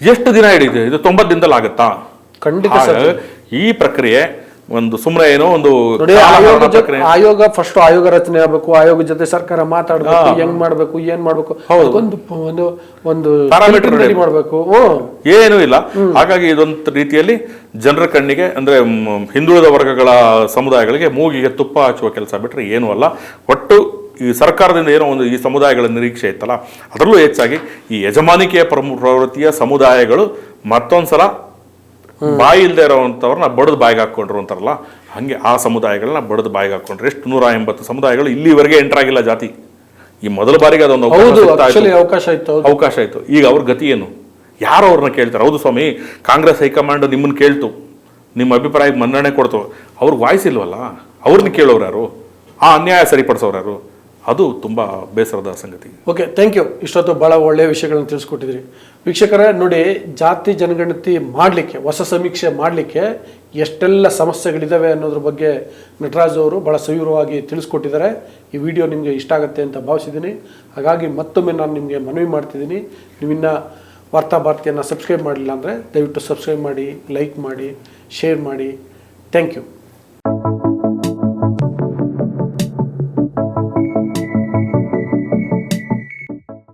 A: ಎಷ್ಟು ದಿನ ಹಿಡಿದಿದೆ ಇದು ತೊಂಬತ್ತು ದಿನದಲ್ಲಿ ಆಗುತ್ತಾ?
B: ಖಂಡಿತ
A: ಈ ಪ್ರಕ್ರಿಯೆ ಒಂದು ಸುಮ್ಮನೆ ಏನೋ ಒಂದು
B: ಆಯೋಗ ಆಯೋಗ ಫಸ್ಟ್ ಆಯೋಗ ರಚನೆ ಆಗ್ಬೇಕು ಆಯೋಗ ಜೊತೆ ಸರ್ಕಾರ ಮಾತಾಡ್ಬೇಕು ಹೆಂಗ್ ಮಾಡ್ಬೇಕು ಏನ್ ಮಾಡ್ಬೇಕು ಒಂದು ಒಂದು ಒಂದು
A: Parameter
B: ಮಾಡ್ಬೇಕು. ಹ್ಮ್.
A: ಏನೂ ಇಲ್ಲ. ಹಾಗಾಗಿ ಇದೊಂದು ರೀತಿಯಲ್ಲಿ ಜನರ ಕಣ್ಣಿಗೆ ಅಂದ್ರೆ ಮ್, ಹಿಂದುಳಿದ ವರ್ಗಗಳ ಸಮುದಾಯಗಳಿಗೆ ಮೂಗಿಗೆ ತುಪ್ಪ ಹಚ್ಚುವ ಕೆಲಸ ಬಿಟ್ರೆ ಏನೂ ಅಲ್ಲ. ಒಟ್ಟು ಈ ಸರ್ಕಾರದಿಂದ ಏನೋ ಒಂದು ಈ ಸಮುದಾಯಗಳ ನಿರೀಕ್ಷೆ ಇತ್ತಲ್ಲ ಅದರಲ್ಲೂ ಹೆಚ್ಚಾಗಿ ಈ ಯಜಮಾನಿಕೆಯ ಪ್ರಮು ಪ್ರವೃತ್ತಿಯ ಸಮುದಾಯಗಳು ಮತ್ತೊಂದ್ಸಲ ಬಾಯಿ ಇಲ್ಲದೆ ಇರೋವಂಥವ್ರನ್ನ ಬಡದು ಬಾಯಿಗೆ ಹಾಕ್ಕೊಂಡ್ರು ಅಂತಾರಲ್ಲ ಹಂಗೆ ಆ ಸಮುದಾಯಗಳನ್ನ ಬಡದು ಬಾಯಿಗೆ ಹಾಕ್ಕೊಂಡ್ರು ಎಷ್ಟು ನೂರ ಎಂಬತ್ತು ಸಮುದಾಯಗಳು ಇಲ್ಲಿವರೆಗೆ ಎಂಟರ್ ಆಗಿಲ್ಲ ಜಾತಿ. ಈ ಮೊದಲ ಬಾರಿಗೆ ಅದೊಂದು ಅವಕಾಶ ಇತ್ತು.
B: ಅವಕಾಶ ಇತ್ತು
A: ಈಗ ಅವ್ರ ಗತಿ ಏನು? ಯಾರು ಅವ್ರನ್ನ ಕೇಳ್ತಾರೆ? ಹೌದು ಸ್ವಾಮಿ ಕಾಂಗ್ರೆಸ್ ಹೈಕಮಾಂಡ್ ನಿಮ್ಮನ್ನು ಕೇಳ್ತು. ನಿಮ್ಮ ಅಭಿಪ್ರಾಯಕ್ಕೆ ಮನ್ನಣೆ ಕೊಡ್ತು. ಅವ್ರಿಗೆ ವಾಯ್ಸ್ ಇಲ್ವಲ್ಲ? ಅವ್ರನ್ನ ಕೇಳೋರು ಯಾರು? ಆ ಅನ್ಯಾಯ ಸರಿಪಡಿಸೋರು ಯಾರು? ಅದು ತುಂಬ ಬೇಸರದ ಸಂಗತಿ.
B: ಓಕೆ ಥ್ಯಾಂಕ್ ಯು ಇಷ್ಟೊತ್ತು ಭಾಳ ಒಳ್ಳೆಯ ವಿಷಯಗಳನ್ನು ತಿಳಿಸ್ಕೊಟ್ಟಿದ್ರಿ. ವೀಕ್ಷಕರೇ, ನೋಡಿ, ಜಾತಿ ಜನಗಣತಿ ಮಾಡಲಿಕ್ಕೆ, ಹೊಸ ಸಮೀಕ್ಷೆ ಮಾಡಲಿಕ್ಕೆ ಎಷ್ಟೆಲ್ಲ ಸಮಸ್ಯೆಗಳಿದ್ದಾವೆ ಅನ್ನೋದ್ರ ಬಗ್ಗೆ ನಟರಾಜ್ ಅವರು ಭಾಳ ಸವಿವರವಾಗಿ ತಿಳಿಸ್ಕೊಟ್ಟಿದ್ದಾರೆ. ಈ ವಿಡಿಯೋ ನಿಮಗೆ ಇಷ್ಟ ಆಗುತ್ತೆ ಅಂತ ಭಾವಿಸಿದ್ದೀನಿ. ಹಾಗಾಗಿ ಮತ್ತೊಮ್ಮೆ ನಾನು ನಿಮಗೆ ಮನವಿ ಮಾಡ್ತಿದ್ದೀನಿ. ನೀವಿನ್ನ ವಾರ್ತಾ ಭಾರತಿಯನ್ನು ಸಬ್ಸ್ಕ್ರೈಬ್ ಮಾಡಲಿಲ್ಲ ಅಂದರೆ ದಯವಿಟ್ಟು ಸಬ್ಸ್ಕ್ರೈಬ್ ಮಾಡಿ, ಲೈಕ್ ಮಾಡಿ, ಶೇರ್ ಮಾಡಿ. Thank you.